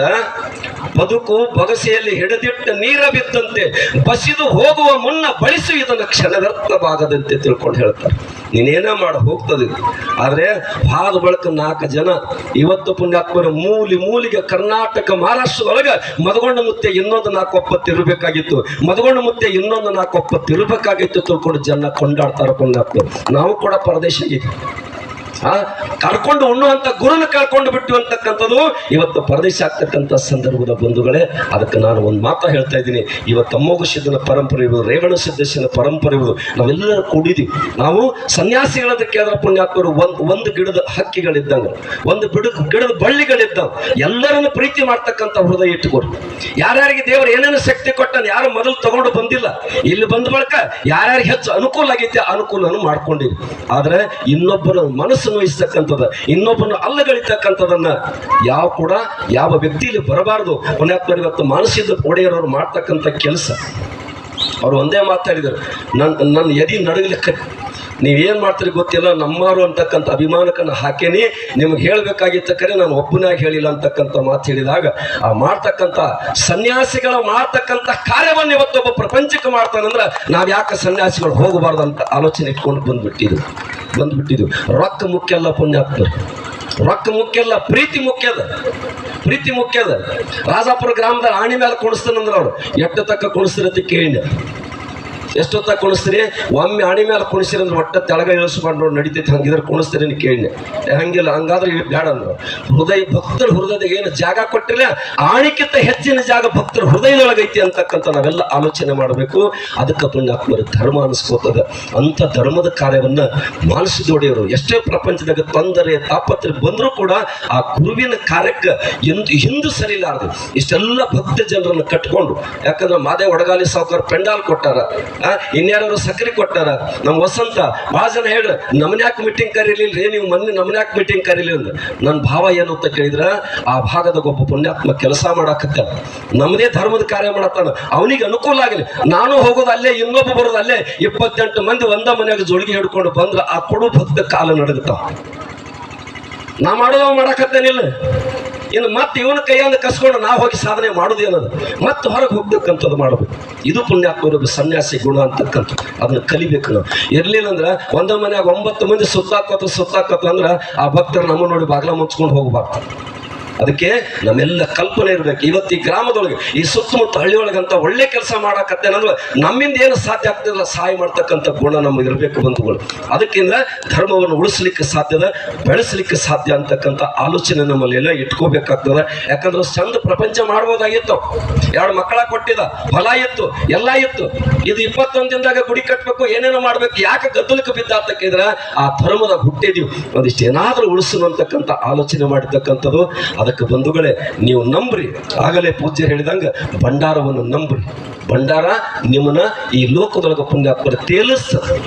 ಬದುಕು ಬಗಸೆಯಲ್ಲಿ ಹಿಡಿದಿಟ್ಟ ನೀರ ಬಿದ್ದಂತೆ ಬಸಿದು ಹೋಗುವ ಮುನ್ನ ಬಳಸಿ ಇದನ್ನು ಕ್ಷಣವ್ಯರ್ಥವಾಗದಂತೆ ತಿಳ್ಕೊಂಡು ಹೇಳ್ತಾರೆ. ನೀನೇನೇ ಮಾಡ, ಹೋಗ್ತದೆ ಆದರೆ ಹಾದ ಬಳಕ ನಾಲ್ಕು ಜನ, ಇವತ್ತು ಪುಣ್ಯಾತ್ಮರ ಮೂಲಿ ಮೂಲಿಗೆ ಕರ್ನಾಟಕ ಮಹಾರಾಷ್ಟ್ರದೊಳಗೆ ಮದಗೊಂಡ ಮುತ್ತೆ ಇನ್ನೊಂದು ನಾಲ್ಕು ಒಪ್ಪತ್ತಿರಬೇಕಾಗಿತ್ತು ಮದಗೊಂಡ ಮುತ್ತೆ ಇನ್ನೊಂದು ನಾಲ್ಕು ಒಪ್ಪತ್ತಿರಬೇಕಾಗಿತ್ತು ತಿಳ್ಕೊಂಡು ಜನ ಕೊಂಡಾಡ್ತಾರೆ ಪುಣ್ಯಾತ್ಮರು. ನಾವು ಕೂಡ ಪರದೇಶ ಕಳ್ಕೊಂಡು ಉಣ್ಣುವಂತ ಗುರುನ ಕಳ್ಕೊಂಡು ಬಿಟ್ಟು ಅಂತಕ್ಕಂಥದ್ದು ಇವತ್ತು ಪರದೇಶ ಆಗ್ತಕ್ಕಂಥ ಸಂದರ್ಭದ ಬಂಧುಗಳೇ, ಅದಕ್ಕೆ ನಾನು ಒಂದು ಮಾತ ಹೇಳ್ತಾ ಇದ್ದೀನಿ. ಇವತ್ತು ಅಮ್ಮೋಗ ಸಿದ್ಧನ ಪರಂಪರೆ ಇರುವುದು ರೇವಣ ಸಿದ್ದೇಶನ ಪರಂಪರೆ ಇರುವುದು ನಾವೆಲ್ಲರೂ ಕೂಡಿದೀವಿ ನಾವು ಸನ್ಯಾಸಿ ಹೇಳೋದಕ್ಕೆ ಅದರ ಪುಣ್ಯಾತ್ಮರು ಒಂದು ಒಂದು ಗಿಡದ ಹಕ್ಕಿಗಳಿದ್ದಂಗೆ, ಒಂದು ಬಿಡ ಗಿಡದ ಬಳ್ಳಿಗಳಿದ್ದವು ಎಲ್ಲರನ್ನು ಪ್ರೀತಿ ಮಾಡ್ತಕ್ಕಂಥ ಹೃದಯ ಇಟ್ಟುಕೊಡು ಯಾರ್ಯಾರಿಗೆ ದೇವರು ಏನೇನು ಶಕ್ತಿ ಕೊಟ್ಟಾನ, ಯಾರು ಮೊದಲು ತಗೊಂಡು ಬಂದಿಲ್ಲ, ಇಲ್ಲಿ ಬಂದ ಬಳಿಕ ಯಾರ್ಯಾರಿಗೆ ಹೆಚ್ಚು ಅನುಕೂಲ ಆಗೈತೆ, ಅನುಕೂಲನೂ ಮಾಡ್ಕೊಂಡಿವಿ ಆದ್ರೆ ಇನ್ನೊಬ್ಬರ ಮನಸ್ಸು ನೋಯಿಸ್ತಕ್ಕಂಥದ್ದು ಇನ್ನೊಬ್ಬನ ಅಲ್ಲಗಳಿತಕ್ಕಂಥದನ್ನ ಯಾವ ಕೂಡ ಯಾವ ವ್ಯಕ್ತಿಯಲ್ಲಿ ಬರಬಾರದು. ಪುಣ್ಯಾತ್ಮರು ಇವತ್ತು ಮಾನಸಿಕ ಒಡೆಯರವರು ಮಾಡ್ತಕ್ಕಂಥ ಕೆಲಸ. ಅವರು ಒಂದೇ ಮಾತಾಡಿದರು ನನ್ನ ನನ್ನ ಎದಿ ನಡಗಲಿಕ್ಕೆ ನೀವೇನು ಮಾಡ್ತೀರಿ ಗೊತ್ತಿಲ್ಲ ನಮ್ಮವರು ಅಂತಕ್ಕಂಥ ಅಭಿಮಾನಕ್ಕನ್ನು ಹಾಕೇನಿ, ನಿಮ್ಗೆ ಹೇಳಬೇಕಾಗಿತ್ತ ಕರೆ ನಾನು ಒಬ್ಬನಾಗಿ ಹೇಳಿಲ್ಲ ಅಂತಕ್ಕಂಥ ಮಾತು ಹೇಳಿದಾಗ, ಆ ಮಾಡ್ತಕ್ಕಂಥ ಸನ್ಯಾಸಿಗಳ ಮಾಡ್ತಕ್ಕಂಥ ಕಾರ್ಯವನ್ನು ಇವತ್ತೊಬ್ಬ ಪ್ರಪಂಚಕ್ಕೆ ಮಾಡ್ತಾನಂದ್ರೆ ನಾವು ಯಾಕೆ ಸನ್ಯಾಸಿಗಳು ಹೋಗಬಾರ್ದು ಅಂತ ಆಲೋಚನೆ ಇಟ್ಕೊಂಡು ಬಂದ್ಬಿಟ್ಟಿದ್ವಿ ಬಂದ್ಬಿಟ್ಟಿದ್ವಿ ರೊಕ್ಕ ಮುಖ್ಯ ಅಲ್ಲ ಪುಣ್ಯಾತ್ಮರು ರೊಕ್ಕ ಮುಖ್ಯ ಅಲ್ಲ, ಪ್ರೀತಿ ಮುಖ್ಯ ಅದ. ಪ್ರೀತಿ ಮುಖ್ಯದ ರಾಜಾಪುರ ಗ್ರಾಮದ ಆಣಿ ಮೇಲೆ ಕುಣಿಸ್ತಾನಂದ್ರೆ ಅವ್ರು, ಎಟ್ಟ ತಕ್ಕ ಕುಣಿಸ್ತಿರತ್ತೆ ಕೇಳಿ ಎಷ್ಟೊತ್ತ ಕುಣಿಸ್ತೀರಿ? ಒಮ್ಮೆ ಆಣಿ ಮೇಲೆ ಕುಣಿಸಿರಿ ಅಂದ್ರೆ ಒಟ್ಟ ತೆಳಗ ಇಳಿಸ್ಕೊಂಡು ನೋಡಿ ನಡೀತೈತಿ ಹಂಗಿದ್ರೆ ಕುಣಿಸ್ತೀರಿ ನೀನು ಕೇಳಿ ಹಂಗಿಲ್ಲ, ಹಂಗಾದ್ರೆ ಬೇಡ ಅಂದ್ರು. ಹೃದಯ, ಭಕ್ತರ ಹೃದಯದಾಗ ಏನು ಜಾಗ ಕೊಟ್ಟಿಲ್ಲ, ಆಣಿಕ್ಕಿಂತ ಹೆಚ್ಚಿನ ಜಾಗ ಭಕ್ತರ ಹೃದಯದೊಳಗೈತಿ ಅಂತಕ್ಕಂಥ ನಾವೆಲ್ಲ ಆಲೋಚನೆ ಮಾಡಬೇಕು. ಅದಕ್ಕೆ ಪುಣ್ಯಾತ್ಮರು ಧರ್ಮ ಅನಿಸ್ಕೋತದ. ಅಂತ ಧರ್ಮದ ಕಾರ್ಯವನ್ನು ಮಾನಸಿದೊಡೆಯವರು ಎಷ್ಟೇ ಪ್ರಪಂಚದಾಗ ತೊಂದರೆ, ತಾಪತ್ರೆ ಬಂದರೂ ಕೂಡ ಆ ಗುರುವಿನ ಕಾರ್ಯಕ್ಕೆ ಎಂದು ಹಿಂದೂ ಸರಿಲಾರದು ಇಷ್ಟೆಲ್ಲ ಭಕ್ತ ಜನರನ್ನು ಕಟ್ಕೊಂಡು, ಯಾಕಂದ್ರೆ ಮಾದೇ ಒಡಗಾಲಿ ಸಾವುಕಾರ ಪೆಂಡಾಲ್ ಕೊಟ್ಟಾರ. ಇನ್ಯಾರು ಸಕ್ಕರೆ ಕೊಟ್ಟಾರ? ನಮ್ಮ ವಸಂತ ಭಾಳ ಜನ ಹೇಳ ನಮ್ಮನ್ಯಾಕ ಮೀಟಿಂಗ್ ಕರೀಲಿಲ್ಲ ರೀ ನೀವು ಮೊನ್ನೆ ನಮ್ಮನ್ಯಾಕ ಮೀಟಿಂಗ್ ಕರೀಲಿ ಅಂದ್ರೆ. ನನ್ನ ಭಾವ ಏನು ಅಂತ ಕೇಳಿದ್ರ, ಆ ಭಾಗದಾಗ ಒಬ್ಬ ಪುಣ್ಯಾತ್ಮ ಕೆಲಸ ಮಾಡಾಕತ್ತ ನಮ್ಮದೇ ಧರ್ಮದ ಕಾರ್ಯ ಮಾಡತ್ತಾನ. ಅವನಿಗೆ ಅನುಕೂಲ ಆಗಲಿ. ನಾನು ಹೋಗೋದು ಅಲ್ಲೇ, ಇನ್ನೊಬ್ಬ ಬರೋದು ಅಲ್ಲೇ. ಇಪ್ಪತ್ತೆಂಟು ಮಂದಿ ಒಂದ ಮನೆಯಾಗ ಜೋಳಿಗೆ ಹಿಡ್ಕೊಂಡು ಬಂದ್ರ, ಆ ಕೊಡು ಭಕ್ತ ಕಾಲ ನಡಗತಾವ ನಾ ಮಾಡೋದವ ಮಾಡಾಕತ್ತೇನಿಲ್ಲ. ಇನ್ನು ಮತ್ತೆ ಇವನ ಕೈಯಿಂದ ಕಸ್ಕೊಂಡು ನಾವು ಹೋಗಿ ಸಾಧನೆ ಮಾಡೋದು ಏನದು? ಮತ್ತೆ ಹೊರಗೆ ಹೋಗ್ಬೇಕಂತದ್ದು ಮಾಡಬೇಕು ಇದು ಪುಣ್ಯಾತ್ಮರ ಸನ್ಯಾಸಿ ಗುಣ ಅಂತಕ್ಕಂಥ ಅದನ್ನ ಕಲಿಬೇಕು ನಾವು. ಇರ್ಲಿಲ್ಲ ಅಂದ್ರೆ ಒಂದ ಮನ್ಯಾಗ ಒಂಬತ್ತು ಮಂದಿ ಸುತ್ತಾಕೋತ ಸುತ್ತಾಕೋತ ಅಂದ್ರೆ ಆ ಭಕ್ತರು ನಮ್ಮ ನೋಡಿ ಬಾಗ್ಲ ಮುಚ್ಕೊಂಡು ಹೋಗ್ಬಾರ್ದು. ಅದಕ್ಕೆ ನಮ್ಮೆಲ್ಲ ಕಲ್ಪನೆ ಇರಬೇಕು. ಇವತ್ತು ಈ ಗ್ರಾಮದೊಳಗೆ, ಈ ಸುತ್ತಮುತ್ತ ಹಳ್ಳಿಯೊಳಗಂತ ಒಳ್ಳೆ ಕೆಲಸ ಮಾಡಕತ್ತೇನಂದ್ರೆ ನಮ್ಮಿಂದ ಏನು ಸಾಧ್ಯ ಆಗ್ತಿಲ್ಲ ಸಹಾಯ ಮಾಡ್ತಕ್ಕಂಥ ಗುಣ ನಮಗೆ ಇರಬೇಕು ಬಂಧುಗಳು. ಅದಕ್ಕಿಂತ ಧರ್ಮವನ್ನು ಉಳಿಸ್ಲಿಕ್ಕೆ ಸಾಧ್ಯದ ಬೆಳೆಸಲಿಕ್ಕೆ ಸಾಧ್ಯ ಅಂತಕ್ಕಂಥ ಆಲೋಚನೆ ನಮ್ಮಲ್ಲಿ ಎಲ್ಲ ಇಟ್ಕೋಬೇಕಾಗ್ತದೆ. ಯಾಕಂದ್ರೆ ಚಂದ ಪ್ರಪಂಚ ಮಾಡ್ಬೋದಾಗಿತ್ತು. ಎರಡು ಮಕ್ಕಳ ಕೊಟ್ಟಿದ ಫಲ ಇತ್ತು, ಎಲ್ಲ ಇತ್ತು. ಇದು ಇಪ್ಪತ್ತೊಂದು ದಿನದಾಗ ಗುಡಿ ಕಟ್ಟಬೇಕು ಏನೇನೋ ಮಾಡ್ಬೇಕು, ಯಾಕೆ ಗದ್ದಲಕ್ಕೆ ಬಿದ್ದ ಅಂತಕ್ಕಿದ್ರೆ ಆ ಧರ್ಮದ ಹುಟ್ಟಿದೀವಿ. ಒಂದಿಷ್ಟು ಏನಾದ್ರೂ ಉಳಿಸಲು ಅಂತಕ್ಕಂಥ ಆಲೋಚನೆ ಮಾಡಿರ್ತಕ್ಕಂಥದ್ದು. ಅದಕ್ಕೆ ಬಂಧುಗಳೇ, ನೀವು ನಂಬ್ರಿ. ಆಗಲೇ ಪೂಜ್ಯ ಹೇಳಿದಂಗ, ಭಂಡಾರವನ್ನು ನಂಬ್ರಿ. ಭಂಡಾರ ನಿಮ್ಮನ್ನ ಈ ಲೋಕದೊಳಗೆ ಪುಣ್ಯಾತ್ಮರ ತೇಲಿಸ್ತದೆ.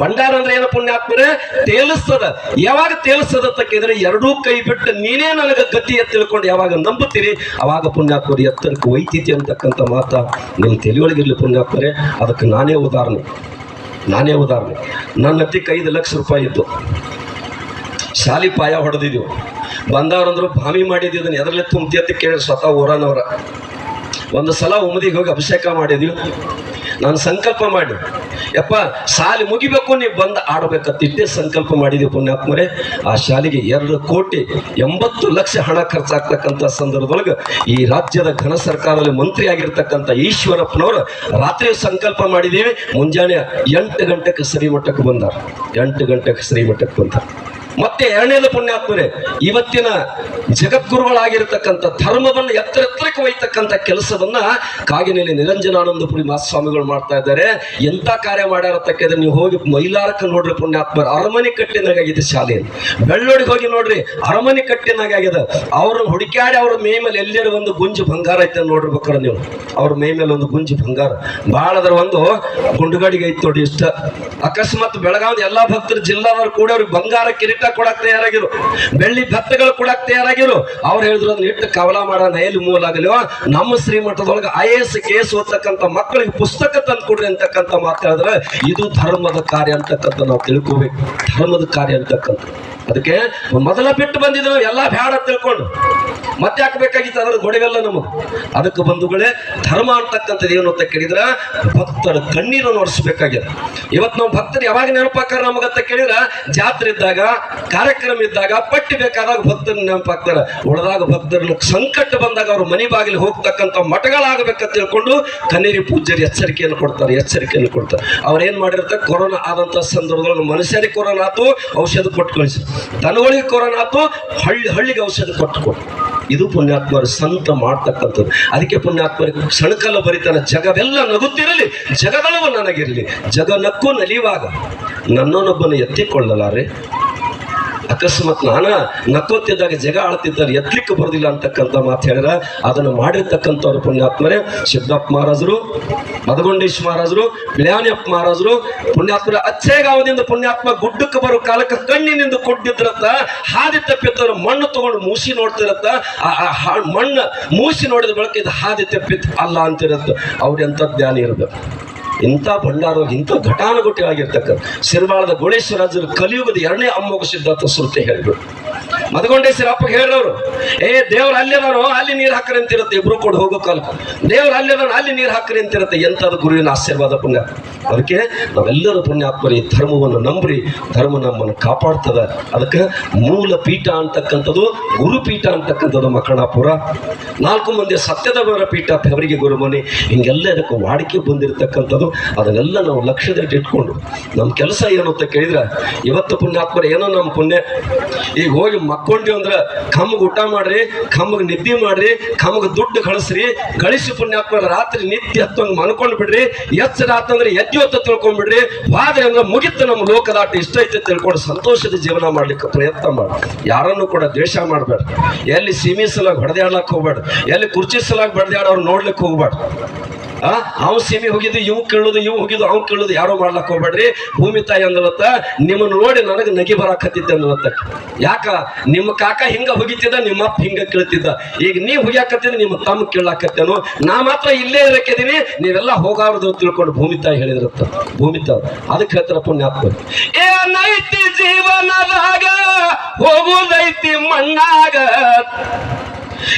ಭಂಡಾರ ಅಂದ್ರೆ ಏನು ಪುಣ್ಯಾತ್ಮರೇ? ತೇಲಿಸ್ತದ. ಯಾವಾಗ ತೇಲಿಸ್ತದ ತಕ್ಕಿದ್ರೆ ಎರಡೂ ಕೈ ಬಿಟ್ಟು ನೀನೇ ನನಗೆ ಗತಿ ತಿಳ್ಕೊಂಡು ಯಾವಾಗ ನಂಬುತ್ತೀರಿ, ಅವಾಗ ಪುಣ್ಯಾತ್ಮರು ಎತ್ತರಕ್ಕೆ ಒಯ್ತೈತಿ ಅಂತಕ್ಕಂಥ ಮಾತ ನಿಮ್ಮ ತಿಳಿಯೊಳಗಿರ್ಲಿ ಪುಣ್ಯಾತ್ಮರೇ. ಅದಕ್ಕೆ ನಾನೇ ಉದಾಹರಣೆ. ನಾನೇ ಉದಾಹರಣೆ. ನನ್ನ ಹತ್ತಿಕ್ಕೆ ಐದು ಲಕ್ಷ ರೂಪಾಯಿ ಇದ್ದು. ಶಾಲಿ ಪಾಯ ಹೊಡೆದಿದ್ದೀವಿ ಬಂದವ್ರಂದ್ರು ಭಾಮಿ ಮಾಡಿದ್ವಿ ಅದನ್ನ ಎದರಲ್ಲೇ ತುಂಬ್ತಿ ಅಂತ ಕೇಳಿ ಸ್ವತಃ ಊರನವರ. ಒಂದು ಸಲ ಉಮದಿಗೆ ಹೋಗಿ ಅಭಿಷೇಕ ಮಾಡಿದ್ವಿ. ನಾನು ಸಂಕಲ್ಪ ಮಾಡಿ ಯಪ್ಪ, ಶಾಲೆ ಮುಗಿಬೇಕು, ನೀವು ಬಂದು ಆಡ್ಬೇಕಂತ ಸಂಕಲ್ಪ ಮಾಡಿದ್ವಿ ಪುಣ್ಯಾತ್ಮರೇ. ಆ ಶಾಲೆಗೆ ಎರಡು ಕೋಟಿ ಎಂಬತ್ತು ಲಕ್ಷ ಹಣ ಖರ್ಚಾಗ್ತಕ್ಕಂಥ ಸಂದರ್ಭದೊಳಗೆ ಈ ರಾಜ್ಯದ ಘನ ಸರ್ಕಾರದಲ್ಲಿ ಮಂತ್ರಿ ಆಗಿರ್ತಕ್ಕಂಥ ಈಶ್ವರಪ್ಪನವರು ರಾತ್ರಿ ಸಂಕಲ್ಪ ಮಾಡಿದ್ದೀವಿ. ಮುಂಜಾನೆ ಎಂಟು ಗಂಟೆಗೆ ಶ್ರೀಮಠಕ್ಕೆ ಬಂದಾರ. ಎಂಟು ಗಂಟೆಗೆ ಶ್ರೀಮಠಕ್ಕೆ ಬಂದಾರ. ಮತ್ತೆ ಎರಡನೇದು ಪುಣ್ಯಾತ್ಮರೆ ಇವತ್ತಿನ ಜಗದ್ಗುರುಗಳಾಗಿರ್ತಕ್ಕಂಥ ಧರ್ಮವನ್ನು ಎತ್ತರ ಎತ್ತರಕ್ಕೆ ಒಯ್ತಕ್ಕಂಥ ಕೆಲಸವನ್ನ ಕಾಗಿನಲ್ಲಿ ನಿರಂಜನಾನಂದಪುರಿ ಮಹಾಸ್ವಾಮಿಗಳು ಮಾಡ್ತಾ ಇದ್ದಾರೆ. ಎಂತ ಕಾರ್ಯ ತಕ್ಕಿದ್ರೆ ನೀವು ಹೋಗಿ ಮೈಲಾರಕ್ಕೆ ನೋಡ್ರಿ ಪುಣ್ಯಾತ್ಮರು. ಅರಮನೆ ಕಟ್ಟಿನಾಗಿದೆ ಶಾಲೆ. ಬೆಳ್ಳೋಡಿಗೆ ಹೋಗಿ ನೋಡ್ರಿ, ಅರಮನೆ ಕಟ್ಟಿನಾಗಿದೆ ಅವ್ರ ಹುಡುಕಾಡಿ ಅವ್ರ ಮೇ ಮೇಲೆ ಎಲ್ಲರೂ ಒಂದು ಗುಂಜು ಬಂಗಾರ ಐತೆ ನೋಡ್ಬೇಕಾರೆ ನೀವು. ಅವ್ರ ಮೇ ಮೇಲೆ ಒಂದು ಗುಂಜು ಬಂಗಾರ. ಭಾಳ ಅದರ ಒಂದು ಗುಂಡುಗಡಿಗೆ ಐತೆ ನೋಡಿ ಇಷ್ಟ. ಅಕಸ್ಮಾತ್ ಬೆಳಗಾವಿ ಎಲ್ಲಾ ಭಕ್ತರು ಜಿಲ್ಲಾದವ್ರು ಕೂಡ ಅವ್ರಿಗೆ ಬಂಗಾರ ಕಿರೀಟ ಕೊಡಕ್ ತಯಾರಾಗಿರು. ಬೆಳ್ಳಿ ಭತ್ತಗಳು ಕೊಡಕ್ ತಯಾರಾಗಿರು. ಅವ್ರು ಹೇಳಿದ್ರು, ಅದನ್ನ ಇಟ್ಟು ಕವಲ ಮಾಡೋಣ ಎಲ್ಲಿ ಮೂಲ ಆಗಲಿ ನಮ್ಮ ಶ್ರೀಮಠದೊಳಗೆ ಐ ಎಸ್ ಕೇಸ್ ಓದ್ತಕ್ಕಂಥ ಮಕ್ಕಳಿಗೆ ಪುಸ್ತಕ ತಂದು ಕೊಡ್ರಿ ಅಂತಕ್ಕಂಥ ಮಾತಾಡಿದ್ರೆ ಇದು ಧರ್ಮದ ಕಾರ್ಯ ಅಂತಕ್ಕಂಥ ನಾವು ತಿಳ್ಕೋಬೇಕು. ಧರ್ಮದ ಕಾರ್ಯ ಅಂತಕ್ಕಂಥ ಅದಕ್ಕೆ ಮೊದಲ ಬಿಟ್ಟು ಬಂದಿದ್ರು ಎಲ್ಲ ಬ್ಯಾಡ ತಿಳ್ಕೊಂಡು ಮತ್ತೆ ಹಾಕಬೇಕಾಗಿತ್ತು ಅದರ ಗೊಡವೆಲ್ಲ ನಮಗೆ? ಅದಕ್ಕೆ ಬಂಧುಗಳೇ, ಧರ್ಮ ಅಂತಕ್ಕಂಥದ್ದು ಏನು ಅಂತ ಕೇಳಿದ್ರೆ ಭಕ್ತರ ಕಣ್ಣೀರನ್ನು ನೋಡಿಸ್ಬೇಕಾಗಿದೆ ಇವತ್ತು ನಾವು ಭಕ್ತರು ಯಾವಾಗ ನೆನಪಾಕಾರ ನಮಗಂತ ಕೇಳಿದ್ರೆ, ಜಾತ್ರೆ ಇದ್ದಾಗ, ಕಾರ್ಯಕ್ರಮ ಇದ್ದಾಗ ಪಟ್ಟಿ ಬೇಕಾದಾಗ ಭಕ್ತರು ನೆನಪಾಗ್ತಾರೆ. ಉಳಿದಾಗ ಭಕ್ತರನ್ನ ಸಂಕಟ ಬಂದಾಗ ಅವ್ರ ಮನೆ ಬಾಗಿಲು ಹೋಗ್ತಕ್ಕಂಥ ಮಠಗಳಾಗಬೇಕಂತ ತಿಳ್ಕೊಂಡು ಕಣ್ಣೀರಿ ಪೂಜ್ಯರು ಎಚ್ಚರಿಕೆಯನ್ನು ಕೊಡ್ತಾರೆ ಎಚ್ಚರಿಕೆಯನ್ನು ಕೊಡ್ತಾರೆ. ಅವ್ರು ಏನು ಮಾಡಿರ್ತಾರೆ? ಕೊರೋನಾ ಆದಂತ ಸಂದರ್ಭದೊಳಗೆ ಮನುಷ್ಯರಿಗೆ ಕೊರೋನಾ ಆತು, ಔಷಧ ಕೊಟ್ಟು ಕಳಿಸಿ ದನಗಳಿಗೆ ಕೊರೋನಾ ಆತು ಹಳ್ಳಿ ಹಳ್ಳಿಗೆ ಔಷಧ ಕೊಟ್ಟು ಇದು ಪುಣ್ಯಾತ್ಮರು ಸಂತ ಮಾಡ್ತಕ್ಕಂಥದ್ದು. ಅದಕ್ಕೆ ಪುಣ್ಯಾತ್ಮರಿಗೆ ಸಣಕಲ್ಲ ಬರೀತಾನೆ ಜಗವೆಲ್ಲ ನಗುತ್ತಿರಲಿ ಜಗದಳವು ನನಗಿರಲಿ. ಜಗ ನಕ್ಕು ನಲಿಯುವಾಗ ನನ್ನೊನೊಬ್ಬನ ಎತ್ತಿಕೊಳ್ಳಲಾರೆ. ಅಕಸ್ಮಾತ್ ನಾನ ನಕ್ಕೊತ್ತಿದ್ದಾಗ ಜಗ ಆಳ್ತಿದ್ದಾರೆ ಎದ್ಲಿಕ್ಕೆ ಬರೋದಿಲ್ಲ ಅಂತಕ್ಕಂಥ ಮಾತು ಹೇಳಿದ್ರೆ ಅದನ್ನು ಮಾಡಿರ್ತಕ್ಕಂಥವ್ರು ಪುಣ್ಯಾತ್ಮರೇ. ಸಿದ್ದಪ್ಪ ಮಹಾರಾಜರು, ಮದಗೊಂಡೇಶ್ ಮಹಾರಾಜರು ಬಿಳಿಯಾನಿಯಪ್ಪ ಮಹಾರಾಜರು, ಪುಣ್ಯಾತ್ಮರ ಅಚ್ಚೇಗಾವದಿಂದ ಪುಣ್ಯಾತ್ಮ ಗುಡ್ಡಕ್ಕೆ ಬರೋ ಕಾಲಕ್ಕೆ ಕಣ್ಣಿನಿಂದ ಕೊಟ್ಟಿದ್ರತ್ತ ಹಾದಿ ತಪ್ಪಿತ್ತವ್ರು ಮಣ್ಣು ತಗೊಂಡು ಮೂಸಿ ನೋಡ್ತಿರತ್ತ ಆ ಮಣ್ಣು ಮೂಸಿ ನೋಡಿದ ಬಳಕೆ ಇದು ಹಾದಿ ತಪ್ಪಿತ್ತು ಅಲ್ಲ ಅಂತಿರತ್ತ ಅವ್ರ ಎಂಥ ಜ್ಞಾನಿ ಇರಬೇಕು. ಇಂಥ ಭಂಡಾರ ಇಂಥ ಘಟಾನುಘಟಿ ಆಗಿರ್ತಕ್ಕಂಥ ಸಿರಿವಾಳದ ಗೋಳೇಶ್ವರಾಜರು ಕಲಿಯುಗದ ಎರಡನೇ ಅಮ್ಮೋಗ ಸಿದ್ಧಾರ್ಥ ಶ್ರುತಿ ಹೇಳಿದ್ರು ಮದಗೊಂಡೇಶ್ವರ ಅಪ್ಪಗೆ ಹೇಳಿದವರು, ಏ ದೇವ್ರ ಅಲ್ಲಿದವರು ಅಲ್ಲಿ ನೀರು ಹಾಕ್ರಿ ಅಂತಿರುತ್ತೆ, ಇಬ್ರು ಕೂಡ ಹೋಗೋ ಕಾಲ ದೇವ್ರ ಅಲ್ಲಿದವರು ಅಲ್ಲಿ ನೀರು ಹಾಕ್ರಿ ಅಂತಿರುತ್ತೆ. ಎಂಥದ್ದು ಗುರುವಿನ ಆಶೀರ್ವಾದ ಪುಣ್ಯ. ಅದಕ್ಕೆ ನಾವೆಲ್ಲರೂ ಪುಣ್ಯಾತ್ಮರಿ, ಧರ್ಮವನ್ನು ನಂಬ್ರಿ, ಧರ್ಮ ನಮ್ಮನ್ನು ಕಾಪಾಡ್ತದ. ಅದಕ್ಕೆ ಮೂಲ ಪೀಠ ಅಂತಕ್ಕಂಥದ್ದು ಗುರುಪೀಠ ಅಂತಕ್ಕಂಥದ್ದು ಮಕ್ಕಳಾಪುರ ನಾಲ್ಕು ಮಂದಿ ಸತ್ಯದ ಬರ ಪೀಠ ಅವರಿಗೆ ಗುರುಮನಿ. ಹಿಂಗೆಲ್ಲ ಇದಕ್ಕೆ ವಾಡಿಕೆ ಬಂದಿರತಕ್ಕಂಥದ್ದು, ಅದನ್ನೆಲ್ಲ ನಾವು ಲಕ್ಷ್ಯದಲ್ಲಿ ಇಟ್ಕೊಂಡು ನಮ್ಮ ಕೆಲಸ ಏನು ಅಂತ ಕೇಳಿದ್ರೆ, ಇವತ್ತು ಪುಣ್ಯಾತ್ಮರ, ಏನೋ ನಮ್ಮ ಪುಣ್ಯ. ಈಗ ಹೋಗಿ ಮಕ್ಕೊಂಡ್ವಿ ಅಂದ್ರೆ ಕಮ್ಮಗೆ ಊಟ ಮಾಡ್ರಿ, ಕಮ್ಮಗೆ ನಿದ್ದೆ ಮಾಡ್ರಿ, ಕಮ್ಮಗೆ ದುಡ್ಡು ಕಳಿಸ್ರಿ ಗಳಿಸಿ ಪುಣ್ಯಾತ್ಮ ರಾತ್ರಿ ನಿತ್ಯ ಹತ್ತಂಗೆ ಮನ್ಕೊಂಡು ಬಿಡ್ರಿ ಎಚ್ಚರ ಆತಂದ್ರೆ ಎದ್ದು ಹೊತ್ತ ತಿಳ್ಕೊಂಡ್ಬಿಡ್ರಿ ಹೋದ್ರೆ ಅಂದ್ರೆ ಮುಗಿತು ನಮ್ಮ ಲೋಕದಾಟ ಇಷ್ಟ ಐತೆ ತಿಳ್ಕೊಂಡು ಸಂತೋಷದ ಜೀವನ ಮಾಡ್ಲಿಕ್ಕೆ ಪ್ರಯತ್ನ ಮಾಡಿ ಯಾರನ್ನು ಕೂಡ ದ್ವೇಷ ಮಾಡಬೇಡ ಎಲ್ಲಿ ಸೀಮಿಸಲಾಗಿ ಹೊಡೆದಾಡ್ಲಕ್ಕೆ ಹೋಗ್ಬೇಡ ಎಲ್ಲಿ ಕುರ್ಚಿಸಲಾಗಿ ಬಡ್ದಾಡೋರು ನೋಡ್ಲಿಕ್ಕೆ ಹೋಗ್ಬೇಡ ಆ? ಅವ್ನು ಸೀಮೆ ಹೋಗಿದ್ದು ಇವ್ ಕೇಳುದು ಇವ್ ಹೋಗಿದ್ದು ಅವ್ ಕೇಳುದು, ಯಾರೋ ಮಾಡ್ಲಕ್ ಹೋಗ್ಬೇಡ್ರಿ. ಭೂಮಿ ತಾಯಿ ಅಂದಲತ್ತ ನಿಮ್ಮನ್ನ ನೋಡಿ ನನಗೆ ನಗಿ ಬರಾಕತ್ತಿದ್ದೆ ಅಂದಲತ್ತ ಯಾಕ? ನಿಮ್ಮ ಕಾಕ ಹಿಂಗ ಹೋಗಿತ್ತಿದ್ದ, ನಿಮ್ಮ ಅಪ್ಪ ಹಿಂಗ ಕೇಳ್ತಿದ್ದ. ಈಗ ನೀವ್ ಹೋಗ್ಯಾಕತ್ತಿದ್ರೆ ನಿಮ್ಮ ತಮ್ಮ ಕೇಳಾಕತ್ತೇನು. ನಾ ಮಾತ್ರ ಇಲ್ಲೇ ಇರಕ್ಕಿದೀನಿ ನೀವೆಲ್ಲ ಹೋಗಾರದು ತಿಳ್ಕೊಂಡು ಭೂಮಿ ತಾಯಿ ಹೇಳಿದ್ರತ್ತ. ಭೂಮಿ ತಾಯಿ, ಅದಕ್ಕೆ ಹೇಳ್ತಾರ ಪುಣ್ಯಾತ್ಮ. ಏನೈತಿ ಜೀವನದಾಗ, ಹೋಗುದೈತಿ ಮಣ್ಣಾಗ.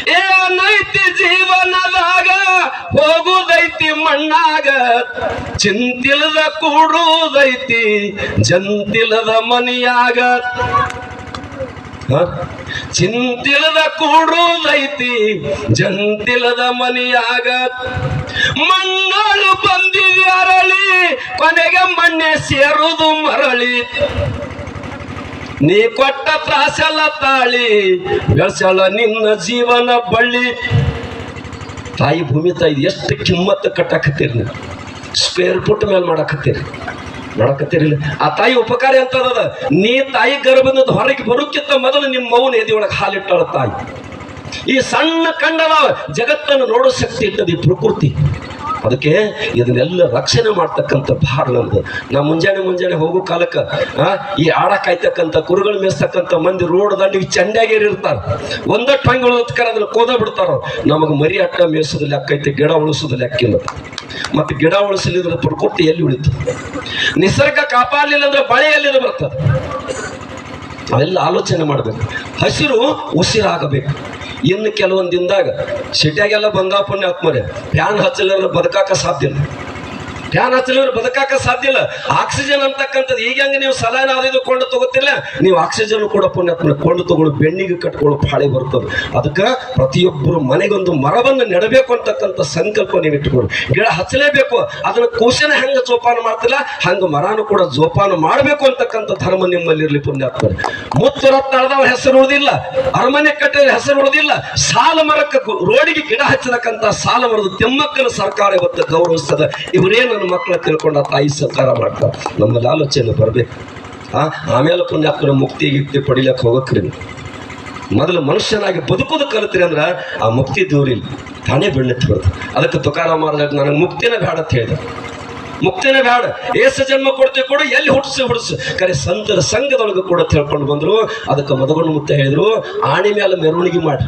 ಏನೈತಿ ಜೀವನದಾಗ ಹೋಗುದೈತಿ ಮಣ್ಣಾಗ. ಚಿಂತಿಲದ ಕೂಡುದೈತಿ ಜಂತಿಲದ ಮನಿಯಾಗ? ಚಿಂತಿಲದ ಕೂಡುದೈತಿ ಜಂತಿಲದ ಮನಿಯಾಗ. ಮಣ್ಣಾಳು ಬಂದಿದೆ ಅರಳಿ ಕೊನೆಗೆ ಮಣ್ಣೆ ಸೇರುವುದು ಮರಳಿ. ನೀ ಕೊಟ್ಟ ತ್ರಾಸೆಲ್ಲ ತಾಳಿ ಬೆಳೆಸಳ ನಿನ್ನ ಜೀವನ ಬಳ್ಳಿ. ತಾಯಿ ಭೂಮಿ ತಾಯಿ ಎಷ್ಟು ಕಿಮ್ಮತ್ತು ಕಟ್ಟಾಕತ್ತೀರಿ ನೀವು? ಸ್ಪೇರ್ ಪುಟ್ ಮೇಲೆ ಮಾಡಾಕತ್ತೀರಿ. ಮಾಡಾಕತ್ತೀರಿಲ್ಲ ಆ ತಾಯಿ ಉಪಕಾರ ಅಂತದ ನೀ ತಾಯಿ ಗರ್ಭದಿಂದ ಹೊರಗೆ ಬರೋಕ್ಕಿಂತ ಮೊದಲು ನಿಮ್ಮ ಮೌನ ಎದೆಯೊಳಗೆ ಹಾಲಿಟ್ಟಾಳ ತಾಯಿ. ಈ ಸಣ್ಣ ಕಂಡವ ಜಗತ್ತನ್ನು ನೋಡೋ ಶಕ್ತಿ ಇರ್ತದೆ ಪ್ರಕೃತಿ. ಅದಕ್ಕೆ ಇದನ್ನೆಲ್ಲ ರಕ್ಷಣೆ ಮಾಡ್ತಕ್ಕಂಥ ಭಾರ ನಮ್ದು. ನಾ ಮುಂಜಾನೆ ಮುಂಜಾನೆ ಹೋಗೋ ಕಾಲಕ್ಕೆ ಈ ಆಡ ಕಾಯ್ತಕ್ಕಂಥ, ಕುರುಗಳು ಮೇಸ್ತಕ್ಕಂಥ ಮಂದಿ ರೋಡ್ ದಂಡಿ ಚಂಡ್ಯಾಗೇರಿ ಒಂದಷ್ಟು ಹಂಗೆ ಉಳಿದ್ಕರ ಅದನ್ನ ಕೋದ ಬಿಡ್ತಾರ? ನಮಗೆ ಮರಿ ಅಟ್ಟ ಮೇಯಿಸೋದು ಲೆಕ್ಕ ಐತೆ ಗಿಡ ಉಳಿಸೋದು ಲೆಕ್ಕಿಲ್ಲ ಮತ್ತೆ ಗಿಡ ಉಳಿಸಲಿದ್ರೆ ಪ್ರಕೃತಿ ಎಲ್ಲಿ ಉಳಿತು? ನಿಸರ್ಗ ಕಾಪಾಡಲಿಲ್ಲ ಅಂದ್ರೆ ಬಳೆ ಎಲ್ಲಿಂದ ಬರ್ತದೆ? ಅವೆಲ್ಲ ಆಲೋಚನೆ ಮಾಡಬೇಕು. ಹಸಿರು ಉಸಿರಾಗಬೇಕು. ಇನ್ನು ಕೆಲವೊಂದು ದಿನದಾಗ ಸಿಟಿಯಾಗೆಲ್ಲ ಬಂಗಾಪುಣ್ಯ ಪುಣ್ಯ ಆತ್ಮರೆ ಫ್ಯಾನ್ ಹಚ್ಚಲಿಲ್ಲ ಬದುಕಾಕ ಸಾಧ್ಯ ಇಲ್ಲ ಫ್ಯಾನ್ ಹಚ್ಚಲಿವ್ರು ಬದುಕಾಕ ಸಾಧ್ಯ ಇಲ್ಲ. ಆಕ್ಸಿಜನ್ ಅಂತಕ್ಕಂಥದ್ದು ಈಗ ಹೆಂಗೆ ನೀವು ಸಲಾನ ಅದು ಕೊಂಡು ತಗೋತಿಲ್ಲ ನೀವು ಆಕ್ಸಿಜನ್ ಕೂಡ ಪುಣ್ಯಾತ್ಮನೆ ಕೊಂಡು ತಗೊಳ್ಳು ಬೆಣ್ಣಿಗೆ ಕಟ್ಕೊಳ್ಳೋ ಪಾಳೆ ಬರ್ತದೆ. ಅದಕ್ಕೆ ಪ್ರತಿಯೊಬ್ಬರು ಮನೆಗೊಂದು ಮರವನ್ನು ನೆಡಬೇಕು ಅಂತಕ್ಕಂಥ ಸಂಕಲ್ಪ ನೀವು ಇಟ್ಕೊಳ್ಳಿ ಗಿಡ ಹಚ್ಚಲೇಬೇಕು. ಅದನ್ನ ಕೂಸನ ಹೆಂಗೆ ಜೋಪಾನ ಮಾಡ್ತಿಲ್ಲ? ಹಂಗೆ ಮರನು ಕೂಡ ಜೋಪಾನ ಮಾಡಬೇಕು ಅಂತಕ್ಕಂಥ ಧರ್ಮ ನಿಮ್ಮಲ್ಲಿ ಇರಲಿ ಪುಣ್ಯಾತ್ಮರೆ. ಮುತ್ತು ರತ್ನದವ ಹೆಸರು ಉಳಿದಿಲ್ಲ. ಅರಮನೆ ಕಟ್ಟಿದ ಹೆಸರು ಉಳಿದಿಲ್ಲ. ಸಾಲ ಮರಕ್ಕೆ ರೋಡಿಗೆ ಗಿಡ ಹಚ್ಚತಕ್ಕಂಥ ಸಾಲ ಮರದ ತಿಮ್ಮಕ್ಕನ ಸರ್ಕಾರ ಇವತ್ತು ಗೌರವಿಸ್ತದೆ. ಇವರೇ ಮಕ್ಕಳ ತಿಳ್ಕೊಂಡ ತಾಯಿ ಸತ್ಕಾರ ಮಾಡ್ತಾರೆ ನಮ್ಮಲ್ಲಿ ಆಲೋಚನೆ ಬರಬೇಕು. ಆ, ಆಮೇಲೆ ಪುಣ್ಯಾತ್ಮನ ಮುಕ್ತಿ ಗಿಕ್ತಿ ಪಡಿಲಿಕ್ಕೆ ಹೋಗಕ್ರಿ ಮೊದಲು ಮನುಷ್ಯನಾಗಿ ಬದುಕೋದು ಕಲಿತ್ರಿ ಅಂದ್ರೆ ಆ ಮುಕ್ತಿ ದೂರಿಲ್ಲ. ತಾನೇ ಬೆಣ್ಣೆತ್ತಿ ಬರ್ತದೆ ಅದಕ್ಕೆ ತುಕಾರ ಮಾಡಿದಾಗ ನನಗೆ ಮುಕ್ತಿನ ಬೇಡ ಅಂತ ಹೇಳಿದ ಮುಕ್ತಿನೇ ಬೇಡ ಏಸು ಜನ್ಮ ಕೊಡ್ತೀವಿ ಕೊಡು, ಎಲ್ಲಿ ಹುಟ್ಟಿಸಿ ಹುಟ್ಟಿಸು. ಕರೆ ಸಂತರ ಸಂಘದೊಳಗೆ ಕೂಡ ತಿಳ್ಕೊಂಡು ಬಂದ್ರು. ಅದಕ್ಕೆ ಮದಗೊಂಡು ಮುತ್ತ ಹೇಳಿದ್ರು. ಆಣಿ ಮೇಲೆ ಮೆರವಣಿಗೆ ಮಾಡಿ.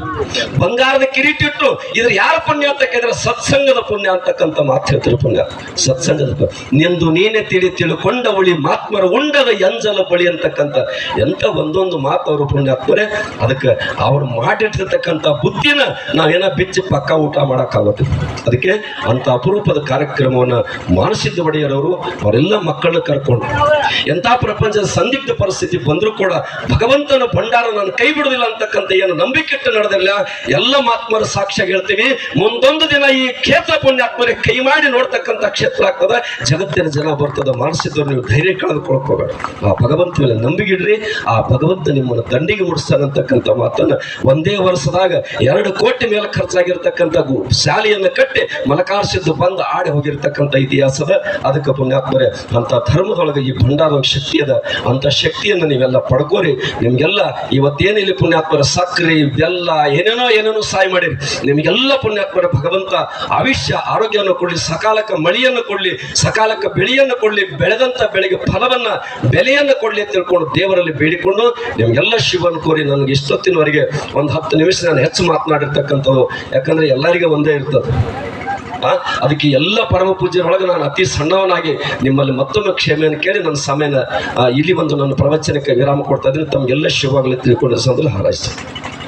ಬಂಗಾರದ ಕಿರೀಟ್ ಇಟ್ಟು ಇದ್ರ ಯಾರ ಪುಣ್ಯ ಅಂತ ಕೇಳಿದ್ರೆ ಸತ್ಸಂಗದ ಪುಣ್ಯ ಅಂತಕ್ಕಂಥ ಮಾತು ಹೇಳ್ತಾರೆ ಪುಣ್ಯ. ಸತ್ಸಂಗದ ನಿಂದು ನೀನೇ ತಿಳಿ ತಿಳ್ಕೊಂಡ ಉಳಿ ಮಾತ್ಮರ ಉಂಡದ ಎಂಜಲ ಬಳಿ ಅಂತಕ್ಕಂಥ ಎಂತ ಒಂದೊಂದು ಮಾತು ಅವರು ಪುಣ್ಯ ಆಗ್ತಾರೆ ಅದಕ್ಕೆ ಅವ್ರು ಮಾಡಿಟ್ಟಿರ್ತಕ್ಕಂಥ ಬುದ್ಧಿನ ನಾವೇನ ಬಿಚ್ಚಿ ಪಕ್ಕ ಊಟ ಮಾಡೋಕ್ಕಾಗುತ್ತೆ ಅದಕ್ಕೆ ಅಂತ ಅಪರೂಪದ ಕಾರ್ಯಕ್ರಮವನ್ನು ಮಾನಸಿದ್ದ ಒಡೆಯರವರು ಅವರೆಲ್ಲ ಮಕ್ಕಳನ್ನ ಕರ್ಕೊಂಡು. ಎಂಥ ಪ್ರಪಂಚದ ಸಂದಿಗ್ಧ ಪರಿಸ್ಥಿತಿ ಬಂದರೂ ಕೂಡ ಭಗವಂತನ ಭಂಡಾರ ನಾನು ಕೈ ಬಿಡುದಿಲ್ಲ ಅಂತಕ್ಕಂಥ ಏನು ನಂಬಿಕೆ ಇಟ್ಟು ನಡೆದಿಲ್ಲ ಎಲ್ಲ ಮಾತ್ಮರ ಸಾಕ್ಷ್ಯ ಹೇಳ್ತೀವಿ ಮುಂದೊಂದು ದಿನ ಈ ಕ್ಷೇತ್ರ ಪುಣ್ಯಾತ್ಮರಿಗೆ ಕೈ ಮಾಡಿ ನೋಡ್ತಕ್ಕಂಥ ಕ್ಷೇತ್ರ ಆಗ್ತದ. ಜಗತ್ತಿನ ಜನ ಬರ್ತದ ಮಾನಸಿದ್ರು ನೀವು ಧೈರ್ಯ ಕಳೆದುಕೊಳ್ಕೋಬೇಡ. ಆ ಭಗವಂತ ಮೇಲೆ ನಂಬಿಗಿಡ್ರಿ ಆ ಭಗವಂತ ನಿಮ್ಮನ್ನು ದಂಡಿಗೆ ಮುಡಿಸ್ತಾನಂತಕ್ಕಂಥ ಮಾತನ್ನು ಒಂದೇ ವರ್ಷದಾಗ ಎರಡು ಕೋಟಿ ಮೇಲೆ ಖರ್ಚಾಗಿರ್ತಕ್ಕಂಥ ಶಾಲೆಯನ್ನು ಕಟ್ಟಿ ಮಲಕಾರ್ಸಿದ್ದು ಬಂದು ಆಡಿ ಹೋಗಿರ್ತಕ್ಕಂಥ ಇತಿಹಾಸದ ಅದಕ್ಕೆ ಪುಣ್ಯಾತ್ಮರೆ ಅಂತ ಧರ್ಮದೊಳಗೆ ಈ ಭಂಡಾರ ಶಕ್ತಿ ಅದ. ಅಂತ ಶಕ್ತಿಯನ್ನು ನೀವೆಲ್ಲ ಪಡ್ಕೋರಿ. ನಿಮ್ಗೆಲ್ಲ ಇವತ್ತೇನಿಲ್ಲ ಪುಣ್ಯಾತ್ಮರ ಸಕ್ರೆ ಬೆಲ್ಲ ಏನೇನೋ ಏನೇನೋ ಸಹಾಯ ಮಾಡಿರಿ. ನಿಮಗೆಲ್ಲ ಪುಣ್ಯಾತ್ಮರ ಭಗವಂತ ಆವಿಷ್ಯ ಆರೋಗ್ಯವನ್ನು ಕೊಡ್ಲಿ, ಸಕಾಲಕ್ಕೆ ಮಳಿಯನ್ನು ಕೊಡ್ಲಿ, ಸಕಾಲಕ್ಕೆ ಬೆಳೆಯನ್ನು ಕೊಡ್ಲಿ ಬೆಳೆದಂತ ಬೆಳೆಗೆ ಫಲವನ್ನ, ಬೆಲೆಯನ್ನು ಕೊಡ್ಲಿ ಅಂತ ತಿಳ್ಕೊಂಡು ದೇವರಲ್ಲಿ ಬೇಡಿಕೊಂಡು ನಿಮ್ಗೆಲ್ಲ ಶಿವನ್ ಕೋರಿ ನನಗೆ ಇಷ್ಟೊತ್ತಿನವರೆಗೆ ಒಂದು ಹತ್ತು ನಿಮಿಷ ನಾನು ಹೆಚ್ಚು ಮಾತನಾಡಿರ್ತಕ್ಕಂಥದ್ದು ಯಾಕಂದ್ರೆ ಎಲ್ಲರಿಗೂ ಒಂದೇ ಇರ್ತದೆ. ಅದಕ್ಕೆ ಎಲ್ಲ ಪರಮ ಪೂಜ್ಯರೊಳಗೆ ನಾನು ಅತಿ ಸಣ್ಣವನಾಗಿ ನಿಮ್ಮಲ್ಲಿ ಮತ್ತೊಮ್ಮೆ ಕ್ಷಮೆಯನ್ನು ಕೇಳಿ ನನ್ನ ಸಮಯನ ಇಲ್ಲಿ ಒಂದು ನನ್ನ ಪ್ರವಚನಕ್ಕೆ ವಿರಾಮ ಕೊಡ್ತಾ ಇದ್ದೀನಿ. ತಮಗೆಲ್ಲ ಶುಭವಾಗಲಿ ತಿಳ್ಕೊಂಡು ಸಂದರ್ಭ ಹಾರೈಸ್ತೀನಿ.